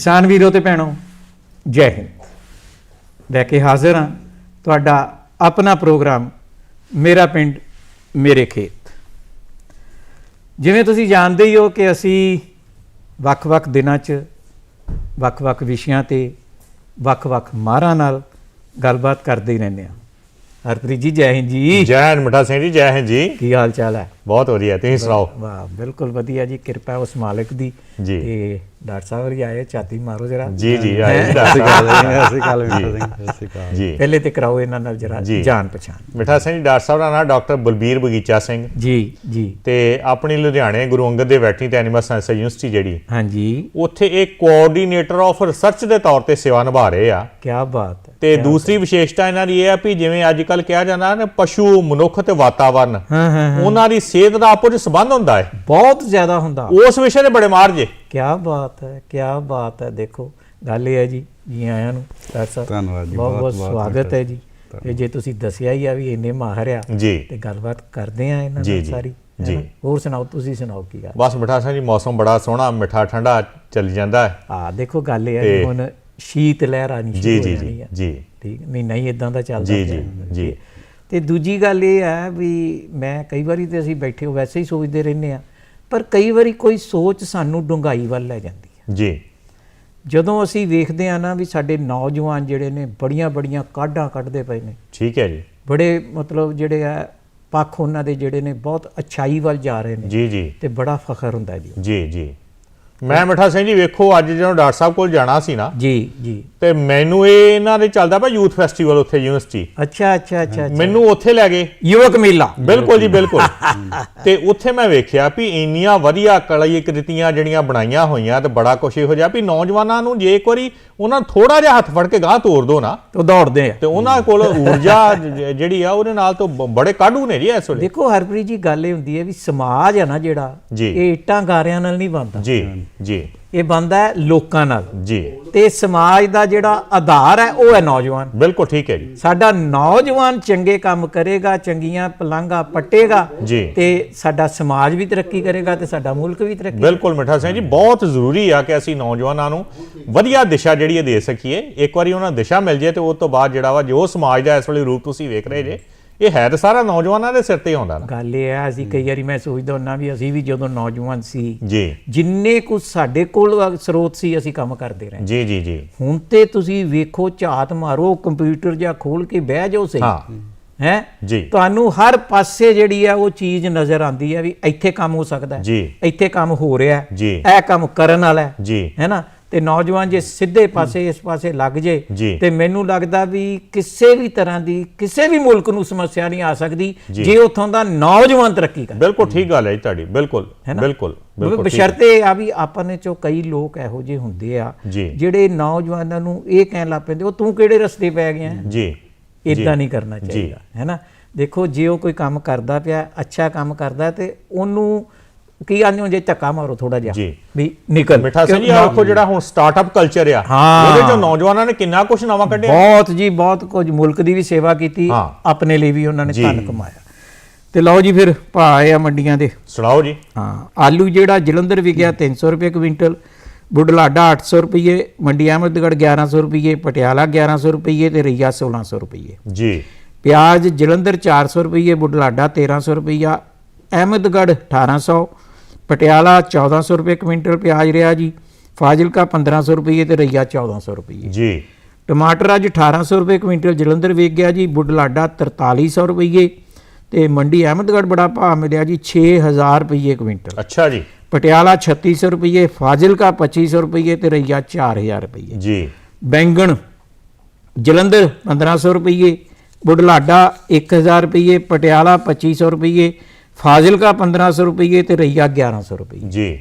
ਕਿਸਾਨ ਵੀਰੋ ਤੇ ਭੈਣੋ ਜੈ ਹਿੰਦ। ਲੈ ਕੇ ਹਾਜ਼ਰ ਹਾਂ ਤੁਹਾਡਾ ਆਪਣਾ ਪ੍ਰੋਗਰਾਮ ਮੇਰਾ ਪਿੰਡ ਮੇਰੇ ਖੇਤ। ਜਿਵੇਂ ਤੁਸੀਂ ਜਾਣਦੇ ਹੀ ਹੋ ਕਿ ਅਸੀਂ ਵੱਖ-ਵੱਖ ਦਿਨਾਂ 'ਚ ਵੱਖ-ਵੱਖ ਵਿਸ਼ਿਆਂ ਤੇ ਵੱਖ-ਵੱਖ ਮਾਹਰਾਂ ਨਾਲ ਗੱਲਬਾਤ ਕਰਦੇ ਹੀ ਰਹਿੰਦੇ ਹਾਂ। ਹਰਪ੍ਰੀਤ ਜੀ ਜੈ ਹਿੰਦ ਜੀ। ਜੈ ਹਿੰਦ ਮਿੱਠਾ ਸਿੰਘ ਜੀ ਜੈ ਹਿੰਦ ਜੀ। ਕੀ ਹਾਲ ਚਾਲ ਹੈ? ਬਹੁਤ ਵਧੀਆ ਤੁਸੀਂ ਸੁਣਾਓ? ਵਾਹ ਬਿਲਕੁਲ ਵਧੀਆ ਜੀ ਕਿਰਪਾ ਉਸ ਮਾਲਕ ਦੀ ਜੀ। ਤੇ ਡਾਕਟਰ ਸਾਹਿਬ ਵੀ ਆਏ ਛਾਤੀ ਮਾਰੋ ਜਰਾ। ਜੀ ਜੀ ਆਏ ਜੀ ਅਸੀਂ ਡਾਕਟਰ ਅਸੀਂ ਗੱਲ ਜੀ। ਜੀ ਪਹਿਲੇ ਤੇ ਕਰਾਓ ਇਹਨਾਂ ਨਾਲ ਜਰਾ। ਜਾਣ ਪਛਾਣ। ਮਿੱਠਾ ਸਿੰਘ ਡਾਕਟਰ ਸਾਹਿਬ ਦਾ ਨਾਮ ਡਾਕਟਰ ਬਲਬੀਰ ਬਗੀਚਾ ਸਿੰਘ। ਜੀ ਜੀ। ਤੇ ਆਪਣੀ ਲੁਧਿਆਣੇ ਗੁਰੂ ਅੰਗਦ ਦੇ ਵੈਟਰਨਰੀ ਤੇ ਐਨੀਮਲ ਸਾਇੰਸ ਯੂਨੀਵਰਸਿਟੀ ਜਿਹੜੀ। ਹਾਂਜੀ। ਉੱਥੇ ਇੱਕ ਕੋਆਰਡੀਨੇਟਰ ਆਫ ਰਿਸਰਚ ਦੇ ਤੌਰ ਤੇ ਸੇਵਾ ਨਿਭਾ ਰਹੇ ਆ। ਕੀ ਬਾਤ ਹੈ ਤੇ ਦੂਸਰੀ ਵਿਸ਼ੇਸ਼ਤਾ ਇਹਨਾਂ ਦੀ ਇਹ ਆ ਵੀ ਜਿਵੇਂ ਅੱਜ ਕੱਲ ਕਿਹਾ ਜਾਂਦਾ ਨਾ ਪਸ਼ੂ ਮਨੁੱਖ ਤੇ ਵਾਤਾਵਰਨ। ਹਾਂ ਹਾਂ। ਉਹਨਾਂ ਦੀ ਸਿਹਤ ਦਾ ਆਪੋ ਵਿੱਚ ਸੰਬੰਧ ਹੁੰਦਾ ਹੈ। ਬਹੁਤ ਜ਼ਿਆਦਾ ਹੁੰਦਾ। ਉਸ ਵਿਸ਼ੇ ਦੇ ਬੜੇ ਮਾਰ ਜੇ। ਕੀ ਬਾਤ ਹੈ ਕੀ ਬਾਤ ਹੈ। ਦੇਖੋ ਗੱਲ ਇਹ ਹੈ ਜੀ ਜੀ ਆਇਆਂ ਨੂੰ ਡਾਕਟਰ ਸਾਹਿਬ। ਧੰਨਵਾਦ ਜੀ, ਬਹੁਤ ਬਹੁਤ ਬਹੁਤ-ਬਹੁਤ ਸਵਾਗਤ ਹੈ ਜੀ। ਤੇ ਜੇ ਤੁਸੀਂ ਦੱਸਿਆ ਹੀ ਆ ਵੀ ਇੰਨੇ ਮਾਹਰ ਆ ਜੀ। ਤੇ ਗੱਲਬਾਤ ਕਰਦੇ ਆ ਇਹਨਾਂ ਨਾਲ ਸਾਰੀ ਜੀ। ਹੋਰ ਸੁਣਾਓ ਤੁਸੀਂ ਸੁਣਾਓ ਕੀ ਗੱਲ? ਬਸ ਮਿੱਠਾ ਸਿੰਘ ਜੀ ਮੌਸਮ ਬੜਾ ਸੋਹਣਾ ਮਿੱਠਾ ਠੰਡਾ ਚੱਲ ਜਾਂਦਾ ਹੈ। ਆ ਦੇਖੋ ਗੱਲ ਇਹ ਹੈ ਹੁਣ ਸ਼ੀਤ ਲਹਿਰ ਆਣੀ ਸ਼ੁਰੂ ਹੋ ਜੀ ਜਾਣੀ ਜੀ ਹੈ ਜੀ। ਠੀਕ? ਨਹੀਂ ਨਹੀਂ ਇਦਾਂ ਦਾ ਚੱਲਦਾ ਜੀ, ਜੀ। ਜੀ। ਤੇ ਦੂਜੀ ਗੱਲ ਇਹ ਹੈ ਵੀ ਮੈਂ ਕਈ ਵਾਰੀ ਤੇ ਅਸੀਂ ਬੈਠੇ ਹੋ ਵੈਸੇ ਹੀ ਸੋਚਦੇ ਰਹਿੰਦੇ ਆ ਪਰ ਕਈ ਵਾਰੀ ਕੋਈ ਸੋਚ ਸਾਨੂੰ ਡੂੰਘਾਈ ਵੱਲ ਲੈ ਜਾਂਦੀ ਹੈ। ਜੀ। ਜਦੋਂ ਅਸੀਂ ਵੇਖਦੇ ਆ ਨਾ ਵੀ ਸਾਡੇ ਨੌਜਵਾਨ ਜਿਹੜੇ ਨੇ ਬੜੀਆਂ ਬੜੀਆਂ ਕਾਢਾਂ ਕੱਢਦੇ ਪਏ ਨੇ। ਠੀਕ ਹੈ ਜੀ। ਬੜੇ ਮਤਲਬ ਜਿਹੜੇ ਆ ਪੱਖ ਉਹਨਾਂ ਦੇ ਜਿਹੜੇ ਨੇ ਬਹੁਤ ਅਛਾਈ ਵੱਲ ਜਾ ਰਹੇ ਨੇ। ਜੀ ਜੀ। ਤੇ ਬੜਾ ਫਖਰ ਹੁੰਦਾ ਜੀ। ਜੀ ਜੀ। ਮੈਂ ਮਿੱਠਾ ਸਿੰਘ ਜੀ ਵੇਖੋ ਅੱਜ ਜਦੋਂ ਡਾਕਟਰ ਸਾਹਿਬ ਕੋਲ ਜਾਣਾ ਸੀ ਨਾ ਜੀ ਜੀ। ਤੇ ਮੈਨੂੰ ਇਹ ਇਹਨਾਂ ਦੇ ਚੱਲਦਾ ਪਿਆ ਯੂਥ ਫੈਸਟੀਵਲ ਉੱਥੇ ਯੂਨੀਵਰਸਿਟੀ। ਅੱਛਾ ਅੱਛਾ ਅੱਛਾ। ਮੈਨੂੰ ਉੱਥੇ ਲੈ ਗਏ। ਯੁਵਕ ਮੇਲਾ। ਬਿਲਕੁਲ ਜੀ ਬਿਲਕੁਲ। ਤੇ ਉੱਥੇ ਮੈਂ ਵੇਖਿਆ ਵੀ ਇੰਨੀਆਂ ਵਧੀਆ ਕਲਾਈ ਕ੍ਰਿਤੀਆਂ ਜਿਹੜੀਆਂ ਬਣਾਈਆਂ ਹੋਈਆਂ ਤੇ ਬੜਾ ਕੁਛ ਇਹੋ ਜਿਹਾ ਵੀ ਨੌਜਵਾਨਾਂ ਨੂੰ ਜੇ ਇੱਕ ਵਾਰੀ ਉਹਨਾਂ ਥੋੜਾ ਜਿਹਾ ਹੱਥ ਫੜ ਕੇ ਗਾਹ ਤੋਰ ਦੋ ਨਾ ਉਹ ਦੌੜਦੇ ਆ। ਤੇ ਉਹਨਾਂ ਕੋਲ ਊਰਜਾ ਜਿਹੜੀ ਆ ਉਹਦੇ ਨਾਲ ਤੋਂ ਬੜੇ ਕਾਢੂ ਨੇ ਜੀ ਇਸ ਵੇਲੇ। ਦੇਖੋ ਹਰਪ੍ਰੀਤ ਜੀ ਗੱਲ ਇਹ ਹੁੰਦੀ ਹੈ ਵੀ ਸਮਾਜ ਹੈ ਨਾ ਜਿਹੜਾ। ਇਹ ਇੱਟਾਂ ਗਾਰਿਆਂ ਨਾਲ ਨਹੀਂ ਬਣਦਾ। ਜੀ। ਜੀ। ਇਹ ਬਣਦਾ ਹੈ ਲੋਕਾਂ ਨਾਲ। ਜੀ। ਤੇ ਸਮਾਜ ਦਾ ਜਿਹੜਾ ਆਧਾਰ ਹੈ ਉਹ ਹੈ ਨੌਜਵਾਨ। ਬਿਲਕੁਲ ਠੀਕ ਹੈ ਜੀ। ਸਾਡਾ ਨੌਜਵਾਨ ਚੰਗੇ ਕੰਮ ਕਰੇਗਾ ਚੰਗੀਆਂ ਪਲਾਂਗਾ ਪੱਟੇਗਾ ਜੀ। ਤੇ ਸਾਡਾ ਸਮਾਜ ਵੀ ਤਰੱਕੀ ਕਰੇਗਾ ਤੇ ਸਾਡਾ ਮੁਲਕ ਵੀ ਤਰੱਕੀ ਬਿਲਕੁਲ ਮਿੱਠਾ ਸਿੰਘ ਜੀ ਬਹੁਤ ਜ਼ਰੂਰੀ ਆ ਕਿ ਅਸੀਂ ਨੌਜਵਾਨਾਂ ਨੂੰ ਵਧੀਆ ਦਿਸ਼ਾ ਜਿਹੜੀ ਹੈ ਦੇ ਸਕੀਏ। ਇੱਕ ਵਾਰੀ ਉਹਨਾਂ ਨੂੰ ਦਿਸ਼ਾ ਮਿਲ ਜੇ ਤੇ ਉਸ ਤੋਂ ਬਾਅਦ ਜਿਹੜਾ ਵਾ ਜੋ ਸਮਾਜ ਦਾ ਇਸ ਵੇਲੇ ਰੂਪ ਤੁਸੀਂ ਵੇਖ ਰਹੇ ਜੇ ਇਹ ਹੈ ਤਾਂ ਸਾਰਾ ਨੌਜਵਾਨਾਂ ਦੇ ਸਿਰ ਤੇ ਆਉਂਦਾ ਨਾ। ਗੱਲ ਇਹ ਹੈ ਅਸੀਂ ਕਈ ਵਾਰੀ ਮੈਂ ਸੋਚਦਾ ਹੁੰਦਾ ਵੀ ਅਸੀਂ ਵੀ ਜਦੋਂ ਨੌਜਵਾਨ ਸੀ ਜੀ। ਜਿੰਨੇ ਕੁ ਸਾਡੇ ਕੋਲ ਸਰੋਤ ਸੀ ਅਸੀਂ ਕੰਮ ਕਰਦੇ ਰਹੇ। ਜੀ ਜੀ ਜੀ। ਹੁਣ ਤੇ ਤੁਸੀਂ ਵੇਖੋ ਝਾਤ ਮਾਰੋ ਕੰਪਿਊਟਰ ਜਾਂ ਖੋਲ ਕੇ ਬਹਿ ਜਾਓ ਸਹੀ। ਹਾਂ। ਹੈ? ਜੀ। ਤੁਹਾਨੂੰ ਹਰ ਪਾਸੇ ਜਿਹੜੀ ਆ ਉਹ ਚੀਜ਼ ਨਜ਼ਰ ਆਉਂਦੀ ਹੈ ਵੀ ਇੱਥੇ ਕੰਮ ਹੋ ਸਕਦਾ ਹੈ। ਇੱਥੇ ਕੰਮ ਹੋ ਰਿਹਾ ਹੈ। ਇਹ ਕੰਮ ਕਰਨ ਵਾਲਾ ਹੈ। ਹੈ ਨਾ ਤੇ ਨੌਜਵਾਨ ਜੇ ਸਿੱਧੇ ਪਾਸੇ ਇਸ ਪਾਸੇ ਲੱਗ ਜੇ। ਤੇ ਮੈਨੂੰ ਲੱਗਦਾ ਵੀ ਕਿਸੇ ਵੀ ਤਰ੍ਹਾਂ ਦੀ ਕਿਸੇ ਵੀ ਮੁਲਕ ਨੂੰ ਸਮੱਸਿਆ ਨਹੀਂ ਆ ਸਕਦੀ ਜੀ। ਉੱਥੋਂ ਦਾ ਨੌਜਵਾਨ ਤਰੱਕੀ ਕਰੇ ਬਿਲਕੁਲ ਠੀਕ ਗੱਲ ਹੈ ਤੁਹਾਡੀ ਬਿਲਕੁਲ? ਬਿਲਕੁਲ। ਬਸ਼ਰਤੇ ਆ ਵੀ ਆਪਾਂ ਨੇ ਚੋਂ ਕਈ ਲੋਕ ਇਹੋ ਜਿਹੇ ਹੁੰਦੇ ਆ। ਜਿਹੜੇ ਨੌਜਵਾਨਾਂ ਨੂੰ ਇਹ ਕਹਿਣ ਲੱਗ ਪੈਂਦੇ ਉਹ ਤੂੰ ਕਿਹੜੇ ਰਸਤੇ ਪੈ ਗਿਆ ਜੀ ਇਦਾਂ ਨਹੀਂ ਕਰਨਾ ਚਾਹੀਦਾ ਹੈ ਨਾ ਦੇਖੋ ਜੇ ਉਹ ਕੋਈ ਕੰਮ ਕਰਦਾ ਪਿਆ ਅੱਛਾ ਕੰਮ ਕਰਦਾ ਤੇ ਉਹਨੂੰ ਕੀ ਆਂਦੇ ਹੋ ਜੇ ਧੱਕਾ ਮਾਰੋ ਥੋੜਾ ਜਿਹਾ। ਜੀ। ਵੀ ਨਿਕਲ। ਮਿੱਠਾ ਸਿੰਘ ਜੀ ਵੇਖੋ ਜਿਹੜਾ ਹੁਣ ਸਟਾਰਟਅਪ ਕਲਚਰ ਆ। ਉਹਦੇ ਚੋਂ ਨੌਜਵਾਨਾਂ ਨੇ ਕਿੰਨਾ ਕੁਝ ਨਵਾਂ ਕੱਢਿਆ। ਬਹੁਤ ਜੀ ਬਹੁਤ ਕੁਝ। ਮੁਲਕ ਦੀ ਵੀ ਸੇਵਾ ਕੀਤੀ। ਆਪਣੇ ਲਈ ਵੀ ਉਹਨਾਂ ਨੇ। ਧਨ ਕਮਾਇਆ। ਤੇ ਲਓ ਜੀ ਫਿਰ ਭਾਅ ਆਏ ਆ ਮੰਡੀਆਂ ਦੇ। ਸੁਣਾਓ ਜੀ। ਹਾਂ ਆਲੂ ਜਿਹੜਾ ਜਲੰਧਰ ਵਿਕਿਆ 300 ਰੁਪਏ ਕੁਇੰਟਲ। ਬੁਢਲਾਡਾ 800 ਰੁਪਏ ਮੰਡੀ ਅਹਿਮਦਗੜ੍ਹ 1100 ਰੁਪਏ ਪਟਿਆਲਾ 1100 ਰੁਪਏ ਤੇ ਰਈਆ 1600 ਰੁਪਏ ਜੀ। ਪਿਆਜ਼ ਜਲੰਧਰ 400 ਰੁਪਏ ਬੁਢਲਾਡਾ 1300 ਰੁਪਈਆ ਅਹਿਮਦਗੜ੍ਹ 1800 ਪਟਿਆਲਾ 1400 ਰੁਪਏ ਕੁਇੰਟਲ ਪਿਆਜ਼ ਰਿਹਾ ਜੀ ਫਾਜ਼ਿਲਕਾ 1500 ਰੁਪਏ ਤੇ ਰਈਆ 1400 ਰੁਪਏ। ਜੀ। ਟਮਾਟਰ ਅੱਜ 1800 ਰੁਪਏ ਕੁਇੰਟਲ ਜਲੰਧਰ ਵੇਚ ਗਿਆ ਜੀ ਬੁਢਲਾਡਾ 4300 ਰੁਪਏ ਤੇ ਮੰਡੀ ਅਹਿਮਦਗੜ੍ਹ ਬੜਾ ਭਾਅ ਮਿਲਿਆ ਜੀ 6000 ਰੁਪਏ ਕੁਇੰਟਲ। ਅੱਛਾ ਜੀ। ਪਟਿਆਲਾ 3600 ਰੁਪਏ ਫਾਜ਼ਿਲਕਾ 2500 ਰੁਪਏ ਤੇ ਰਈਆ 4000 ਰੁਪਏ। ਜੀ। ਬੈਂਗਣ ਜਲੰਧਰ 1500 ਰੁਪਏ ਬੁਢਲਾਡਾ 1000 ਰੁਪਏ ਪਟਿਆਲਾ 2500 ਰੁਪਏ ਫਾਜ਼ਿਲਕਾ 1500 ਰੁਪਏ ਤੇ ਰਈਆ 1100 ਰੁਪਏ ਜੀ।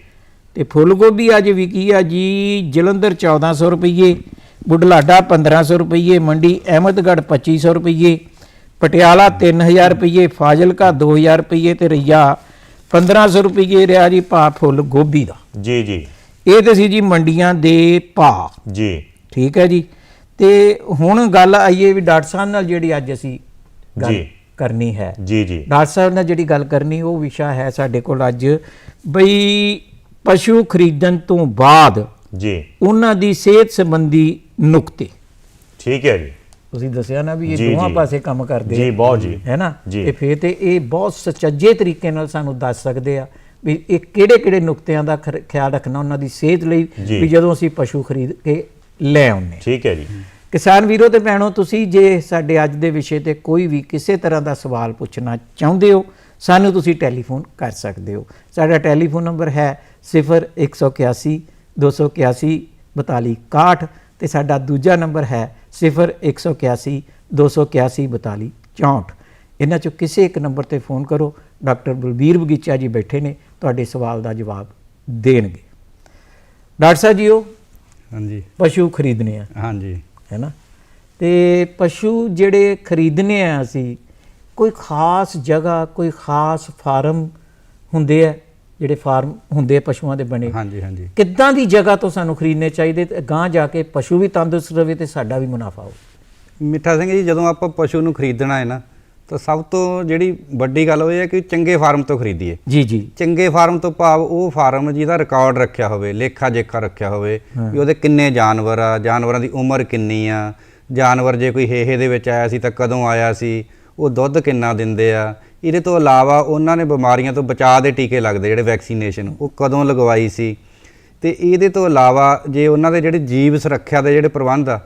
ਤੇ ਫੁੱਲ ਗੋਭੀ ਅੱਜ ਵਿਕੀ ਆ ਜੀ ਜਲੰਧਰ 1400 ਰੁਪਏ ਬੁਢਲਾਡਾ 1500 ਰੁਪਏ ਮੰਡੀ ਅਹਿਮਦਗੜ੍ਹ 2500 ਰੁਪਏ ਪਟਿਆਲਾ 3000 ਰੁਪਏ ਫਾਜ਼ਿਲਕਾ 2000 ਰੁਪਏ ਤੇ ਰਈਆ 1500 ਰੁਪਏ ਰਿਹਾ ਜੀ ਭਾਅ ਫੁੱਲ ਗੋਭੀ ਦਾ। ਜੀ ਜੀ। ਇਹ ਤੇ ਸੀ ਜੀ ਮੰਡੀਆਂ ਦੇ ਭਾਅ ਜੀ। ਠੀਕ ਹੈ ਜੀ। ਤੇ ਹੁਣ ਗੱਲ ਆਈਏ ਵੀ ਡਾਕਟਰ ਸਾਹਿਬ ਨਾਲ ਜਿਹੜੀ ਅੱਜ ਅਸੀਂ ਜੀ। ਕਰਨੀ ਹੈ ਜੀ ਜੀ ਡਾਕਟਰ ਸਾਹਿਬ ਨਾਲ ਜਿਹੜੀ ਗੱਲ ਕਰਨੀ ਉਹ ਵਿਸ਼ਾ ਹੈ ਸਾਡੇ ਕੋਲ ਅੱਜ ਬਈ ਪਸ਼ੂ ਖਰੀਦਣ ਤੋਂ ਬਾਅਦ ਜੀ ਉਹਨਾਂ ਦੀ ਸਿਹਤ ਸੰਬੰਧੀ ਨੁਕਤੇ ਠੀਕ ਹੈ ਜੀ ਤੁਸੀਂ ਦੱਸਿਆ ਨਾ ਵੀ ਇਹ ਜੀ। ਪਾਸੇ ਕੰਮ ਕਰਦੇ ਜੀ। ਬਹੁਤ ਜੀ ਹੈ ਨਾ। ਤੇ ਫੇਰ ਤੇ ਇਹ ਬਹੁਤ ਸੁਚੱਜੇ ਤਰੀਕੇ ਨਾਲ ਸਾਨੂੰ ਦੱਸ ਸਕਦੇ ਆ ਵੀ ਇਹ ਕਿਹੜੇ ਕਿਹੜੇ ਨੁਕਤਿਆਂ ਦਾ ਖਿਆਲ ਰੱਖਣਾ ਉਹਨਾਂ ਦੀ ਸਿਹਤ ਲਈ। ਵੀ ਜਦੋਂ ਅਸੀਂ ਪਸ਼ੂ ਖਰੀਦ ਕੇ ਲੈ ਆਉਂਦੇ। ਠੀਕ ਹੈ ਜੀ ਕਿਸਾਨ ਵੀਰੋ ਤੇ ਭੈਣੋ ਤੁਸੀਂ ਜੇ ਸਾਡੇ ਅੱਜ ਦੇ ਵਿਸ਼ੇ ਤੇ ਕੋਈ ਵੀ ਕਿਸੇ ਤਰ੍ਹਾਂ ਦਾ ਸਵਾਲ ਪੁੱਛਣਾ ਚਾਹੁੰਦੇ ਹੋ ਸਾਨੂੰ ਤੁਸੀਂ ਟੈਲੀਫੋਨ ਕਰ ਸਕਦੇ ਹੋ। ਸਾਡਾ ਟੈਲੀਫੋਨ ਨੰਬਰ ਹੈ 0181 281 4261 ਤੇ ਸਾਡਾ ਦੂਜਾ ਨੰਬਰ ਹੈ 0181 281 4264 ਇਹਨਾਂ ਚੋਂ ਕਿਸੇ ਇੱਕ ਨੰਬਰ ਤੇ ਫੋਨ ਕਰੋ। ਡਾਕਟਰ ਬਲਬੀਰ ਬਗੀਚਾ ਜੀ ਬੈਠੇ ਨੇ ਤੁਹਾਡੇ ਸਵਾਲ ਦਾ ਜਵਾਬ ਦੇਣਗੇ। ਡਾਕਟਰ ਸਾਹਿਬ ਜੀਓ ਹਾਂਜੀ। ਪਸ਼ੂ ਖਰੀਦਣੇ ਆ। ਹਾਂਜੀ। ਹੈ ਨਾ ਤੇ ਪਸ਼ੂ ਜਿਹੜੇ ਖਰੀਦਨੇ ਆ ਅਸੀਂ ਕੋਈ ਖਾਸ ਜਗ੍ਹਾ ਕੋਈ ਖਾਸ ਫਾਰਮ ਹੁੰਦੇ ਆ ਜਿਹੜੇ ਫਾਰਮ ਹੁੰਦੇ ਆ ਪਸ਼ੂਆਂ ਦੇ ਬਣੇ? ਹਾਂਜੀ ਹਾਂਜੀ। ਕਿੱਦਾਂ ਦੀ ਜਗ੍ਹਾ ਤੋਂ ਸਾਨੂੰ ਖਰੀਦਣੇ ਚਾਹੀਦੇ ਤੇ ਗਾਂ ਜਾ ਕੇ ਪਸ਼ੂ ਵੀ ਤੰਦਰੁਸਤ ਰਵੇ ਤੇ ਸਾਡਾ ਵੀ ਮੁਨਾਫਾ ਹੋ ਮਿੱਠਾ ਸਿੰਘ ਜੀ ਜਦੋਂ ਆਪਾਂ ਪਸ਼ੂ ਨੂੰ ਖਰੀਦਣਾ ਹੈ ਨਾ ਤਾਂ ਸਭ ਤੋਂ ਜਿਹੜੀ ਵੱਡੀ ਗੱਲ ਉਹ ਹੈ ਕਿ ਚੰਗੇ ਫਾਰਮ ਤੋਂ ਖਰੀਦੀਏ। ਜੀ ਜੀ। ਚੰਗੇ ਫਾਰਮ ਤੋਂ ਭਾਵ ਉਹ ਫਾਰਮ ਜਿਹਦਾ ਰਿਕਾਰਡ ਰੱਖਿਆ ਹੋਵੇ ਲੇਖਾ ਜੇਖਾ ਰੱਖਿਆ ਹੋਵੇ ਵੀ ਉਹਦੇ ਕਿੰਨੇ ਜਾਨਵਰ ਆ ਜਾਨਵਰਾਂ ਦੀ ਉਮਰ ਕਿੰਨੀ ਆ ਜਾਨਵਰ ਜੇ ਕੋਈ ਹੇਹੇ ਦੇ ਵਿੱਚ ਆਇਆ ਸੀ ਤਾਂ ਕਦੋਂ ਆਇਆ ਸੀ ਉਹ ਦੁੱਧ ਕਿੰਨਾ ਦਿੰਦੇ ਆ। ਇਹਦੇ ਤੋਂ ਇਲਾਵਾ ਉਹਨਾਂ ਨੇ ਬਿਮਾਰੀਆਂ ਤੋਂ ਬਚਾਅ ਦੇ ਟੀਕੇ ਲੱਗਦੇ ਜਿਹੜੇ ਵੈਕਸੀਨੇਸ਼ਨ ਉਹ ਕਦੋਂ ਲਗਵਾਈ ਸੀ। ਤੇ ਇਹਦੇ ਤੋਂ ਇਲਾਵਾ ਜੇ ਉਹਨਾਂ ਦੇ ਜਿਹੜੇ ਜੀਵ ਸੁਰੱਖਿਆ ਦੇ ਜਿਹੜੇ ਪ੍ਰਬੰਧ ਆ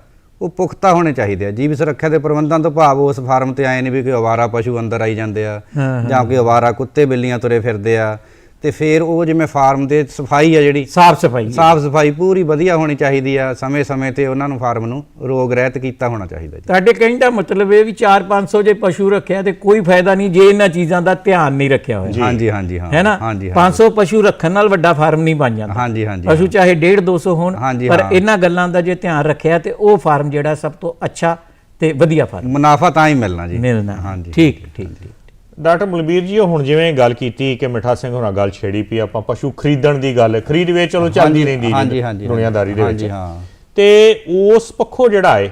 ਉਹ ਪੁਖਤਾ ਹੋਣੇ ਚਾਹੀਦੇ ਆ। ਜੀਵ ਸੁਰੱਖਿਆ ਦੇ ਪ੍ਰਬੰਧਾਂ ਤੋਂ ਭਾਵ ਉਸ ਫਾਰਮ ਤੇ ਆਏ ਨੇ ਵੀ ਕੋਈ ਅਵਾਰਾ ਪਸ਼ੂ ਅੰਦਰ ਆਈ ਜਾਂਦੇ ਆ ਜਾਂ ਕੋਈ ਅਵਾਰਾ ਕੁੱਤੇ ਬਿੱਲੀਆਂ ਤੁਰੇ ਫਿਰਦੇ ਆ। ਤੇ ਫਿਰ ਉਹ ਜਿਵੇਂ ਫਾਰਮ ਦੇ ਸਫ਼ਾਈ ਆ ਜਿਹੜੀ ਸਾਫ਼ ਸਫ਼ਾਈ। ਸਾਫ਼ ਸਫ਼ਾਈ ਪੂਰੀ ਵਧੀਆ ਹੋਣੀ ਚਾਹੀਦੀ ਆ ਸਮੇਂ-ਸਮੇਂ ਤੇ ਉਹਨਾਂ ਨੂੰ ਫਾਰਮ ਨੂੰ ਰੋਗ ਰਹਿਤ ਕੀਤਾ ਹੋਣਾ ਚਾਹੀਦਾ ਜੀ। ਤੁਹਾਡੇ ਕਹਿਣ ਦਾ ਮਤਲਬ ਇਹ ਵੀ 4-500 ਜੇ ਪਸ਼ੂ ਰੱਖਿਆ ਤੇ ਕੋਈ ਫਾਇਦਾ ਨਹੀਂ ਜੇ ਇਹਨਾਂ ਚੀਜ਼ਾਂ ਦਾ ਧਿਆਨ ਨਹੀਂ ਰੱਖਿਆ ਹੋਇਆ। ਹਾਂਜੀ ਹਾਂਜੀ ਹਾਂ। ਹੈ ਨਾ? ਹਾਂਜੀ 500 ਪਸ਼ੂ ਰੱਖਣ ਨਾਲ ਵੱਡਾ ਫਾਰਮ ਨਹੀਂ ਬਣ ਜਾਂਦਾ। ਹਾਂਜੀ ਹਾਂਜੀ ਪਸ਼ੂ ਚਾਹੇ 1.5 200 ਹੋਣ ਪਰ। ਇਹਨਾਂ ਗੱਲਾਂ ਦਾ ਜੇ ਧਿਆਨ ਰੱਖਿਆ ਤੇ ਉਹ ਫਾਰਮ ਜਿਹੜਾ ਸਭ ਤੋਂ ਅੱਛਾ ਤੇ ਵਧੀਆ ਫਾਰਮ। ਮੁਨਾਫਾ ਤਾਂ ਹੀ ਮਿਲਣਾ ਜੀ। ਮਿਲਣਾ। ਹਾਂਜੀ ਠੀਕ ਠੀਕ ਠੀਕ। ਡਾਕਟਰ ਬਲਬੀਰ ਜੀ ਉਹ ਹੁਣ ਜਿਵੇਂ ਗੱਲ ਕੀਤੀ ਕਿ ਮਿੱਠਾ ਸਿੰਘ ਹੋਣਾ ਗੱਲ ਛੇੜੀ ਪਈ ਆਪਾਂ ਪਸ਼ੂ ਖਰੀਦਣ ਦੀ ਗੱਲ ਖਰੀਦ ਵੇਚ ਚਲੋ ਚੱਲਦੀ ਰਹਿੰਦੀ ਹਾਂਜੀ, ਦੁਨੀਆਦਾਰੀ ਦੇ ਵਿੱਚ। ਹਾਂਜੀ, ਹਾਂ। ਤੇ ਉਸ ਪੱਖੋਂ ਜਿਹੜਾ ਹੈ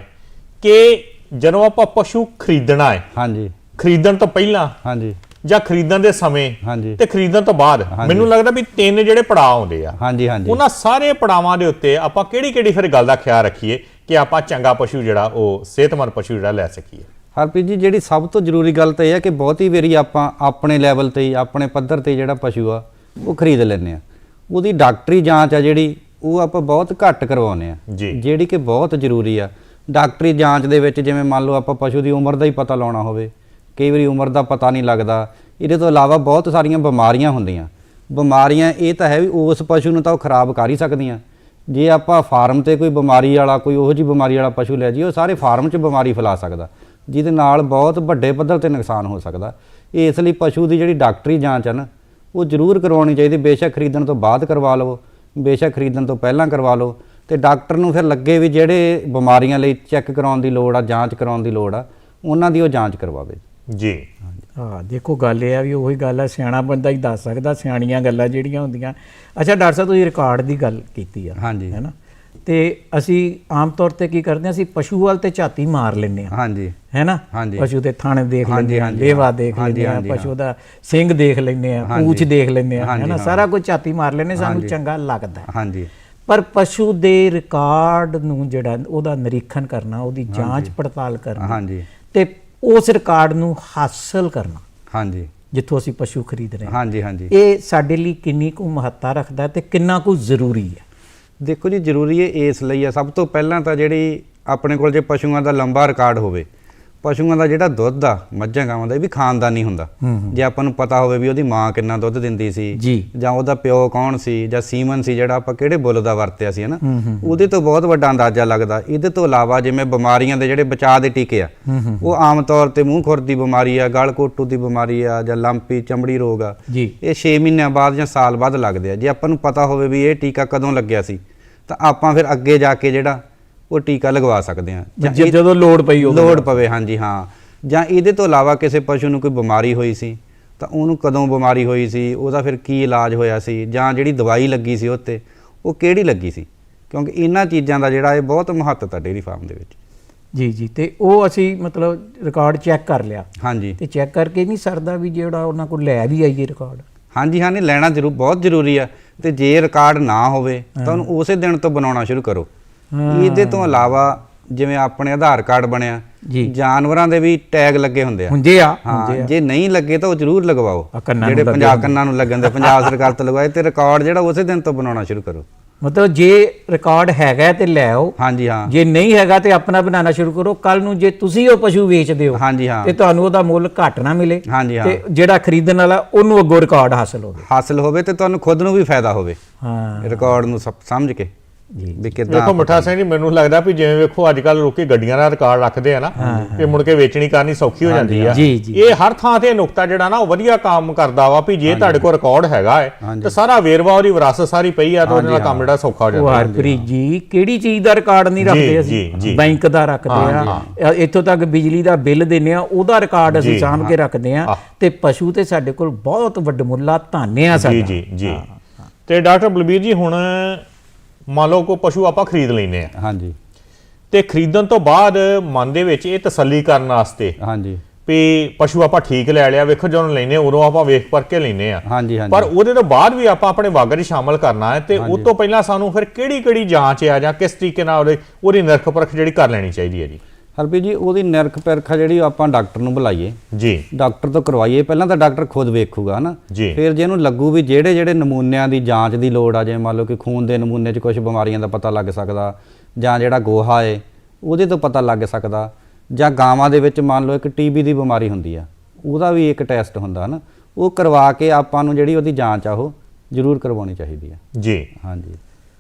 ਕਿ ਜਦੋਂ ਆਪਾਂ ਪਸ਼ੂ ਖਰੀਦਣਾ ਹੈ ਹਾਂਜੀ। ਖਰੀਦਣ ਤੋਂ ਪਹਿਲਾਂ ਹਾਂਜੀ। ਜਾਂ ਖਰੀਦਣ ਦੇ ਸਮੇਂ ਹਾਂਜੀ। ਤੇ ਖਰੀਦਣ ਤੋਂ ਬਾਅਦ ਮੈਨੂੰ ਲੱਗਦਾ ਵੀ ਤਿੰਨ ਜਿਹੜੇ ਪੜਾਅ ਆਉਂਦੇ ਆ ਹਾਂਜੀ ਹਾਂਜੀ। ਉਹਨਾਂ ਸਾਰੇ ਪੜਾਵਾਂ ਦੇ ਉੱਤੇ ਆਪਾਂ ਕਿਹੜੀ ਕਿਹੜੀ ਫਿਰ ਗੱਲ ਦਾ ਖਿਆਲ ਰੱਖੀਏ ਕਿ ਆਪਾਂ ਚੰਗਾ ਪਸ਼ੂ ਜਿਹੜਾ ਉਹ ਸਿਹਤਮੰਦ ਪਸ਼ੂ ਜਿਹੜਾ ਲੈ ਸਕੀਏ। ਹਰਪ੍ਰੀਤ ਜੀ ਜਿਹੜੀ ਸਭ ਤੋਂ ਜ਼ਰੂਰੀ ਗੱਲ ਤਾਂ ਇਹ ਹੈ ਕਿ ਬਹੁਤੀ ਵਾਰੀ ਆਪਾਂ ਆਪਣੇ ਲੈਵਲ ਤੇ ਹੀ ਆਪਣੇ ਪੱਧਰ ਤੇ ਜਿਹੜਾ ਪਸ਼ੂ ਆ ਉਹ ਖਰੀਦ ਲੈਂਦੇ ਆ। ਉਹਦੀ ਡਾਕਟਰੀ ਜਾਂਚ ਆ ਜਿਹੜੀ ਉਹ ਆਪਾਂ ਬਹੁਤ ਘੱਟ ਕਰਵਾਉਂਦੇ ਆ। ਜੀ। ਜਿਹੜੀ ਕਿ ਬਹੁਤ ਜ਼ਰੂਰੀ ਆ। ਡਾਕਟਰੀ ਜਾਂਚ ਦੇ ਵਿੱਚ ਜਿਵੇਂ ਮੰਨ ਲਓ ਆਪਾਂ ਪਸ਼ੂ ਦੀ ਉਮਰ ਦਾ ਹੀ ਪਤਾ ਲਾਉਣਾ ਹੋਵੇ ਕਈ ਵਾਰੀ ਉਮਰ ਦਾ ਪਤਾ ਨਹੀਂ ਲੱਗਦਾ। ਇਹਦੇ ਤੋਂ ਇਲਾਵਾ ਬਹੁਤ ਸਾਰੀਆਂ ਬਿਮਾਰੀਆਂ ਹੁੰਦੀਆਂ। ਬਿਮਾਰੀਆਂ ਇਹ ਤਾਂ ਹੈ ਵੀ ਉਸ ਪਸ਼ੂ ਨੂੰ ਤਾਂ ਉਹ ਖਰਾਬ ਕਰ ਹੀ ਸਕਦੀਆਂ। ਜੇ ਆਪਾਂ ਫਾਰਮ ਤੇ ਕੋਈ ਬਿਮਾਰੀ ਵਾਲਾ ਕੋਈ ਉਹੋ ਜਿਹੀ ਬਿਮਾਰੀ ਵਾਲਾ ਪਸ਼ੂ ਲੈ ਜਾਈਏ ਉਹ ਸਾਰੇ ਫਾਰਮ 'ਚ ਬਿਮਾਰੀ ਫੈਲਾ ਸਕਦਾ। ਜਿਹਦੇ ਨਾਲ ਬਹੁਤ ਵੱਡੇ ਪੱਧਰ ਤੇ ਨੁਕਸਾਨ ਹੋ ਸਕਦਾ। ਇਸ ਲਈ ਪਸ਼ੂ ਦੀ ਜਿਹੜੀ ਡਾਕਟਰੀ ਜਾਂਚ ਹੈ ਨਾ ਉਹ ਜ਼ਰੂਰ ਕਰਵਾਉਣੀ ਚਾਹੀਦੀ। ਬੇਸ਼ੱਕ ਖਰੀਦਣ ਤੋਂ ਬਾਅਦ ਕਰਵਾ ਲਵੋ ਬੇਸ਼ੱਕ ਖਰੀਦਣ ਤੋਂ ਪਹਿਲਾਂ ਕਰਵਾ ਲਓ ਤੇ ਡਾਕਟਰ ਨੂੰ ਫਿਰ ਲੱਗੇ ਵੀ ਜਿਹੜੇ ਬਿਮਾਰੀਆਂ ਲਈ ਚੈੱਕ ਕਰਾਉਣ ਦੀ ਲੋੜ ਆ ਜਾਂਚ ਕਰਾਉਣ ਦੀ ਲੋੜ ਆ ਉਹਨਾਂ ਦੀ ਉਹ ਜਾਂਚ ਕਰਵਾਵੇ। ਜੀ। ਹਾਂ ਦੇਖੋ ਗੱਲ ਇਹ ਆ ਵੀ ਉਹੀ ਗੱਲ ਆ ਸਿਆਣਾ ਬੰਦਾ ਹੀ ਦੱਸ ਸਕਦਾ ਸਿਆਣੀਆਂ ਗੱਲਾਂ ਜਿਹੜੀਆਂ ਹੁੰਦੀਆਂ। ਅੱਛਾ ਡਾਕਟਰ ਸਾਹਿਬ ਤੁਸੀਂ ਰਿਕਾਰਡ ਦੀ ਗੱਲ ਕੀਤੀ ਆ ਹਾਂਜੀ। ਹੈ ਨਾ? ਤੇ ਅਸੀਂ ਆਮ ਤੌਰ ਤੇ ਕੀ ਕਰਦੇ ਆ ਅਸੀਂ ਪਸ਼ੂ ਵੱਲ ਤੇ ਝਾਤੀ ਮਾਰ ਲੈਂਦੇ ਆ ਹਾਂਜੀ। ਹੈ ਹਾਂਜੀ। ਪਸ਼ੂ ਦੇ ਥਾਣੇ ਦੇਖ ਲੈਂਦੇ ਹਾਂ। ਦੇਖ ਹਾਂਜੀ, ਲੈਂਦੇ ਆ ਹਾਂਜੀ, ਪਸ਼ੂ ਦਾ ਸਿੰਘ ਦੇਖ ਲੈਂਦੇ ਆ ਹਾਂਜੀ। ਪੂਛ ਦੇਖ ਲੈਂਦੇ ਆ ਹੈ ਹਾਂਜੀ, ਨਾ ਹਾਂ। ਸਾਰਾ ਕੁਝ ਝਾਤੀ ਮਾਰ ਲੈਂਦੇ ਸਾਨੂੰ। ਚੰਗਾ ਲੱਗਦਾ। ਹੈ। ਹਾਂਜੀ। ਪਰ ਪਸ਼ੂ ਦੇ ਰਿਕਾਰਡ ਨੂੰ ਜਿਹੜਾ ਉਹਦਾ ਨਿਰੀਖਣ ਕਰਨਾ ਉਹਦੀ ਜਾਂਚ ਪੜਤਾਲ ਕਰਨਾ ਹਾਂਜੀ। ਤੇ ਉਸ ਰਿਕਾਰਡ ਨੂੰ ਹਾਸਲ ਕਰਨਾ। ਹਾਂਜੀ। ਜਿੱਥੋਂ ਅਸੀਂ ਪਸ਼ੂ ਖਰੀਦ ਰਹੇ ਹਾਂ। ਹਾਂਜੀ ਹਾਂਜੀ। ਇਹ ਸਾਡੇ ਲਈ ਕਿੰਨੀ ਕੁ ਮਹੱਤਤਾ ਰੱਖਦਾ ਹੈ ਤੇ ਕਿੰਨਾ ਕੁ ਜ਼ਰੂਰੀ ਹੈ। ਦੇਖੋ ਜੀ, ਜ਼ਰੂਰੀ ਇਹ ਇਸ ਲਈ ਆ, ਸਭ ਤੋਂ ਪਹਿਲਾਂ ਤਾਂ ਜਿਹੜੀ ਆਪਣੇ ਕੋਲ ਜੇ ਪਸ਼ੂਆਂ ਦਾ ਲੰਬਾ ਰਿਕਾਰਡ ਹੋਵੇ ਪਸ਼ੂਆਂ ਦਾ ਜਿਹੜਾ ਦੁੱਧ ਆ ਮੱਝਾਂ ਗਾਵਾਂ ਦਾ ਇਹ ਵੀ ਖਾਨਦਾਨੀ ਹੁੰਦਾ। ਜੇ ਆਪਾਂ ਨੂੰ ਪਤਾ ਹੋਵੇ ਵੀ ਉਹਦੀ ਮਾਂ ਕਿੰਨਾ ਦੁੱਧ ਦਿੰਦੀ ਸੀ ਜੀ। ਉਹਦਾ ਪਿਓ ਕੌਣ ਸੀ ਜਾਂ ਸੀਮਨ ਸੀ ਜਿਹੜਾ ਆਪਾਂ ਕਿਹੜੇ ਬੁੱਲ ਦਾ ਵਰਤਿਆ ਸੀ ਹਨਾ? ਉਹਦੇ ਤੋਂ ਬਹੁਤ ਵੱਡਾ ਅੰਦਾਜ਼ਾ ਲੱਗਦਾ। ਇਹਦੇ ਤੋਂ ਇਲਾਵਾ ਜਿਵੇਂ ਬਿਮਾਰੀਆਂ ਦੇ ਜਿਹੜੇ ਬਚਾਅ ਦੇ ਟੀਕੇ ਆ ਉਹ ਆਮ ਤੌਰ ਤੇ ਮੂੰਹ ਖੁਰ ਦੀ ਬਿਮਾਰੀ ਆ ਗਲ ਕੋਟੂ ਦੀ ਬਿਮਾਰੀ ਆ ਜਾਂ ਲੰਪੀ ਚਮੜੀ ਰੋਗ ਆ ਇਹ 6 ਮਹੀਨਿਆਂ ਬਾਅਦ ਜਾਂ ਸਾਲ ਬਾਅਦ ਲੱਗਦੇ ਆ। ਜੇ ਆਪਾਂ ਨੂੰ ਪਤਾ ਹੋਵੇ ਵੀ ਇਹ ਟੀਕਾ ਕਦੋਂ ਲੱਗਿਆ ਸੀ ਤਾਂ ਆਪਾਂ ਫਿਰ ਅੱਗੇ ਜਾ ਕੇ ਜਿਹੜਾ ਉਹ ਟੀਕਾ ਲਗਵਾ ਸਕਦੇ ਆ ਜਾਂ ਜਦੋਂ ਲੋੜ ਪਈ ਉਹ ਲੋੜ ਪਵੇ ਹਾਂਜੀ ਹਾਂ। ਜਾਂ ਇਹਦੇ ਤੋਂ ਇਲਾਵਾ ਕਿਸੇ ਪਸ਼ੂ ਨੂੰ ਕੋਈ ਬਿਮਾਰੀ ਹੋਈ ਸੀ ਤਾਂ ਉਹਨੂੰ ਕਦੋਂ ਬਿਮਾਰੀ ਹੋਈ ਸੀ ਉਹਦਾ ਫਿਰ ਕੀ ਇਲਾਜ ਹੋਇਆ ਸੀ ਜਾਂ ਜਿਹੜੀ ਦਵਾਈ ਲੱਗੀ ਸੀ ਉੱਤੇ ਉਹ ਕਿਹੜੀ ਲੱਗੀ ਸੀ? ਕਿਉਂਕਿ ਇਹਨਾਂ ਚੀਜ਼ਾਂ ਦਾ ਜਿਹੜਾ ਇਹ ਬਹੁਤ ਮਹੱਤਤਾ ਡੇਅਰੀ ਫਾਰਮ ਦੇ ਵਿੱਚ। ਜੀ ਜੀ। ਤੇ ਉਹ ਅਸੀਂ ਮਤਲਬ ਰਿਕਾਰਡ ਚੈੱਕ ਕਰ ਲਿਆ। ਹਾਂਜੀ। ਤੇ ਚੈੱਕ ਕਰਕੇ ਨਹੀਂ ਸਰਦਾ ਵੀ ਜਿਹੜਾ ਉਹਨਾਂ ਕੋਲ ਲੈ ਵੀ ਆਈਏ ਰਿਕਾਰਡ। ਹਾਂਜੀ ਹਾਂ ਨਹੀਂ ਲੈਣਾ ਜ਼ਰੂਰ ਬਹੁਤ ਜ਼ਰੂਰੀ ਆ। ਤੇ ਜੇ ਰਿਕਾਰਡ ਨਾ ਹੋਵੇ ਤਾਂ ਉਹਨੂੰ ਉਸੇ ਦਿਨ ਤੋਂ ਬਣਾਉਣਾ ਸ਼ੁਰੂ ਕਰੋ। ਇਹਦੇ ਤੋਂ ਇਲਾਵਾ ਜਿਵੇਂ ਆਪਣੇ ਆਧਾਰ ਕਾਰਡ ਬਣਿਆ ਜੀ। ਜਾਨਵਰਾਂ ਦੇ ਵੀ ਟੈਗ ਲੱਗੇ ਹੁੰਦੇ ਆ। ਹੁੰਦੇ ਆ ਹਾਂ ਜੇ ਨਹੀਂ ਲੱਗੇ ਤਾਂ ਉਹ ਜ਼ਰੂਰ ਲਗਵਾਓ। ਜਿਹੜੇ ਪੰਜਾਬ ਕੰਨਾਂ ਨੂੰ ਲੱਗਣ ਦੇ ਪੰਜਾਬ ਸਰਕਾਰ ਤੋਂ ਲਗਵਾਏ ਤੇ ਰਿਕਾਰਡ ਜਿਹੜਾ ਉਸੇ ਦਿਨ ਤੋਂ ਬਣਾਉਣਾ ਸ਼ੁਰੂ ਕਰੋ। ਮਤਲਬ ਜੇ ਰਿਕਾਰਡ ਹੈਗਾ ਤੇ ਲੈ ਆਓ। ਹਾਂਜੀ ਹਾਂ। ਜੇ ਨਹੀਂ ਹੈਗਾ ਤੇ ਆਪਣਾ ਬਣਾਉਣਾ ਸ਼ੁਰੂ ਕਰੋ। ਕੱਲ ਨੂੰ ਜੇ ਤੁਸੀਂ ਉਹ ਪਸ਼ੂ ਵੇਚਦੇ ਹੋ ਹਾਂਜੀ ਹਾਂ। ਤੇ ਤੁਹਾਨੂੰ ਉਹਦਾ ਮੁੱਲ ਘੱਟ ਨਾ ਮਿਲੇ ਹਾਂਜੀ ਹਾਂ। ਤੇ ਜਿਹੜਾ ਖਰੀਦਣ ਵਾਲਾ ਉਹਨੂੰ ਅੱਗੋਂ ਰਿਕਾਰਡ ਹਾਸਲ ਹੋਵੇ। ਹਾਸਲ ਹੋਵੇ ਤੇ ਤੁਹਾਨੂੰ ਖੁਦ ਨੂੰ ਵੀ ਫਾਇਦਾ ਹੋਵੇ। ਹਾਂ। ਰਿਕਾਰਡ ਨੂੰ ਸਮਝ ਕੇ। ਜੀ ਵੀ ਕਿਦਾਂ ਵੇਖੋ ਮਿੱਠਾ ਸਿੰਘ ਜੀ ਮੈਨੂੰ ਲੱਗਦਾ ਵੀ ਜਿਵੇਂ ਵੇਖੋ ਅੱਜ ਕੱਲ ਲੋਕੀ ਗੱਡੀਆਂ ਦਾ ਰਿਕਾਰਡ ਰੱਖਦੇ ਆ ਨਾ ਤੇ ਮੁੜ ਕੇ ਵੇਚਣੀ ਕਰਨੀ ਸੌਖੀ ਹੋ ਜਾਂਦੀ ਆ। ਇਹ ਹਰ ਥਾਂ ਤੇ ਨੁਕਤਾ ਜਿਹੜਾ ਨਾ ਉਹ ਵਧੀਆ ਕੰਮ ਕਰਦਾ ਵਾ ਵੀ ਜੇ ਤੁਹਾਡੇ ਕੋਲ ਰਿਕਾਰਡ ਹੈਗਾ ਹੈ ਤੇ ਸਾਰਾ ਵੇਰਵਾ ਉਹਦੀ ਵਿਰਾਸਤ ਸਾਰੀ ਪਈ ਆ ਤਾਂ ਉਹਦੇ ਕੰਮ ਜਿਹੜਾ ਸੌਖਾ ਹੋ ਜਾਂਦਾ। ਹਰਪ੍ਰੀਤ ਜੀ ਕਿਹੜੀ ਚੀਜ਼ ਦਾ ਰਿਕਾਰਡ ਨਹੀਂ ਰੱਖਦੇ ਅਸੀਂ। ਬੈਂਕ ਦਾ ਰੱਖਦੇ ਆ। ਇੱਥੋਂ ਤੱਕ ਬਿਜਲੀ ਦਾ ਬਿੱਲ ਦਿੰਨੇ ਆ ਉਹਦਾ ਰਿਕਾਰਡ ਅਸੀਂ ਸਾਂਭ ਕੇ ਰੱਖਦੇ ਆ। ਤੇ ਪਸ਼ੂ ਤੇ ਸਾਡੇ ਕੋਲ ਬਹੁਤ ਵੱਡਮੁੱਲਾ ਧਾਨੇ ਆ ਜੀ ਸਾਡਾ। ਜੀ ਜੀ ਤੇ ਡਾਕਟਰ ਬਲਬੀਰ ਜੀ ਹੁਣ ਮੰਨ ਲਓ ਕੋ ਪਸ਼ੂ ਆਪਾਂ ਖਰੀਦ ਲੈਨੇ ਆ। ਹਾਂਜੀ। ਤੇ ਖਰੀਦਣ ਤੋਂ ਬਾਅਦ ਮਨ ਦੇ ਵਿੱਚ ਇਹ ਤਸੱਲੀ ਕਰਨ ਵਾਸਤੇ ਹਾਂਜੀ। ਵੀ ਪਸ਼ੂ ਆਪਾਂ ਠੀਕ ਲੈ ਲਿਆ ਵੇਖੋ ਜਦੋਂ ਲੈਨੇ ਉਦੋਂ ਆਪਾਂ ਵੇਖ ਪਰ ਕੇ ਲੈਨੇ ਆ। ਹਾਂਜੀ ਹਾਂਜੀ। ਪਰ ਉਹਦੇ ਤੋਂ ਬਾਅਦ ਵੀ ਆਪਾਂ ਆਪਣੇ ਵਾਗਰ ਸ਼ਾਮਲ ਕਰਨਾ ਹੈ ਤੇ ਉਹ ਤੋਂ ਪਹਿਲਾਂ ਸਾਨੂੰ ਫਿਰ ਕਿਹੜੀ ਕਿਹੜੀ ਜਾਂਚ ਆ ਜਾਂ ਕਿਸ ਤਰੀਕੇ ਨਾਲ ਉਹਦੀ ਨਿਰਖ ਪਰਖ ਜਿਹੜੀ ਕਰ ਲੈਣੀ ਚਾਹੀਦੀ ਹੈ ਜੀ। ਹਰਪ੍ਰੀਤ ਜੀ ਉਹਦੀ ਨਿਰਖ ਪਰਖ ਜਿਹੜੀ ਆਪਾਂ ਡਾਕਟਰ ਨੂੰ ਬੁਲਾਈਏ। ਜੀ। ਡਾਕਟਰ ਤੋਂ ਕਰਵਾਈਏ ਪਹਿਲਾਂ ਤਾਂ ਡਾਕਟਰ ਖੁਦ ਵੇਖੂਗਾ ਹਨਾ? ਜੀ। ਫਿਰ ਜੇ ਇਹਨੂੰ ਲੱਗੂ ਵੀ ਜਿਹੜੇ ਜਿਹੜੇ ਨਮੂਨਿਆਂ ਦੀ ਜਾਂਚ ਦੀ ਲੋੜ ਆ ਜਿਵੇਂ ਮੰਨ ਲਓ ਕਿ ਖੂਨ ਦੇ ਨਮੂਨੇ 'ਚ ਕੁਝ ਬਿਮਾਰੀਆਂ ਦਾ ਪਤਾ ਲੱਗ ਸਕਦਾ ਜਾਂ ਜਿਹੜਾ ਗੋਹਾ ਏ ਉਹਦੇ ਤੋਂ ਪਤਾ ਲੱਗ ਸਕਦਾ ਜਾਂ ਗਾਵਾਂ ਦੇ ਵਿੱਚ ਮੰਨ ਲਓ ਇੱਕ ਟੀਬੀ ਦੀ ਬਿਮਾਰੀ ਹੁੰਦੀ ਆ ਉਹਦਾ ਵੀ ਇੱਕ ਟੈਸਟ ਹੁੰਦਾ ਹਨਾ? ਉਹ ਕਰਵਾ ਕੇ ਆਪਾਂ ਨੂੰ ਜਿਹੜੀ ਉਹਦੀ ਜਾਂਚ ਆ ਉਹ ਜ਼ਰੂਰ ਕਰਵਾਉਣੀ ਚਾਹੀਦੀ ਆ। ਜੀ। ਹਾਂਜੀ।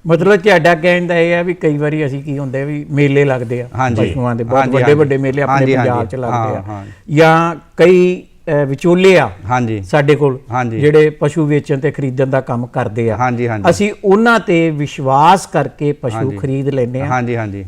ਮਤਲਬ ਤੁਹਾਡਾ ਕਹਿਣ ਦਾ ਇਹ ਹੈ ਵੀ ਕਈ ਵਾਰੀ ਅਸੀਂ ਕੀ ਹੁੰਦੇ ਵੀ ਮੇਲੇ ਲੱਗਦੇ ਆ ਹਾਂਜੀ। ਪਸ਼ੂਆਂ ਦੇ ਬਹੁਤ ਹਾਂਜੀ, ਵੱਡੇ ਹਾਂਜੀ। ਵੱਡੇ ਮੇਲੇ ਆਪਣੇ ਹਾਂਜੀ, ਪੰਜਾਬ ਹਾਂਜੀ। 'ਚ ਲੱਗਦੇ ਹਾਂ, ਆ ਹਾਂ। ਜਾਂ ਕਈ ਅ, ਵਿਚੋਲੇ ਆ ਹਾਂਜੀ ਸਾਡੇ ਕੋਲ ਹਾਂਜੀ। ਜਿਹੜੇ ਪਸ਼ੂ ਵੇਚਣ ਤੇ ਖਰੀਦਣ ਦਾ ਕੰਮ ਕਰਦੇ ਆ ਹਾਂਜੀ ਹਾਂਜੀ ਅਸੀਂ ਉਹਨਾਂ ਤੇ ਵਿਸ਼ਵਾਸ ਕਰਕੇ ਪਸ਼ੂ ਖਰੀਦ ਲੈਂਦੇ ਆ ਹਾਂਜੀ ਹਾਂਜੀ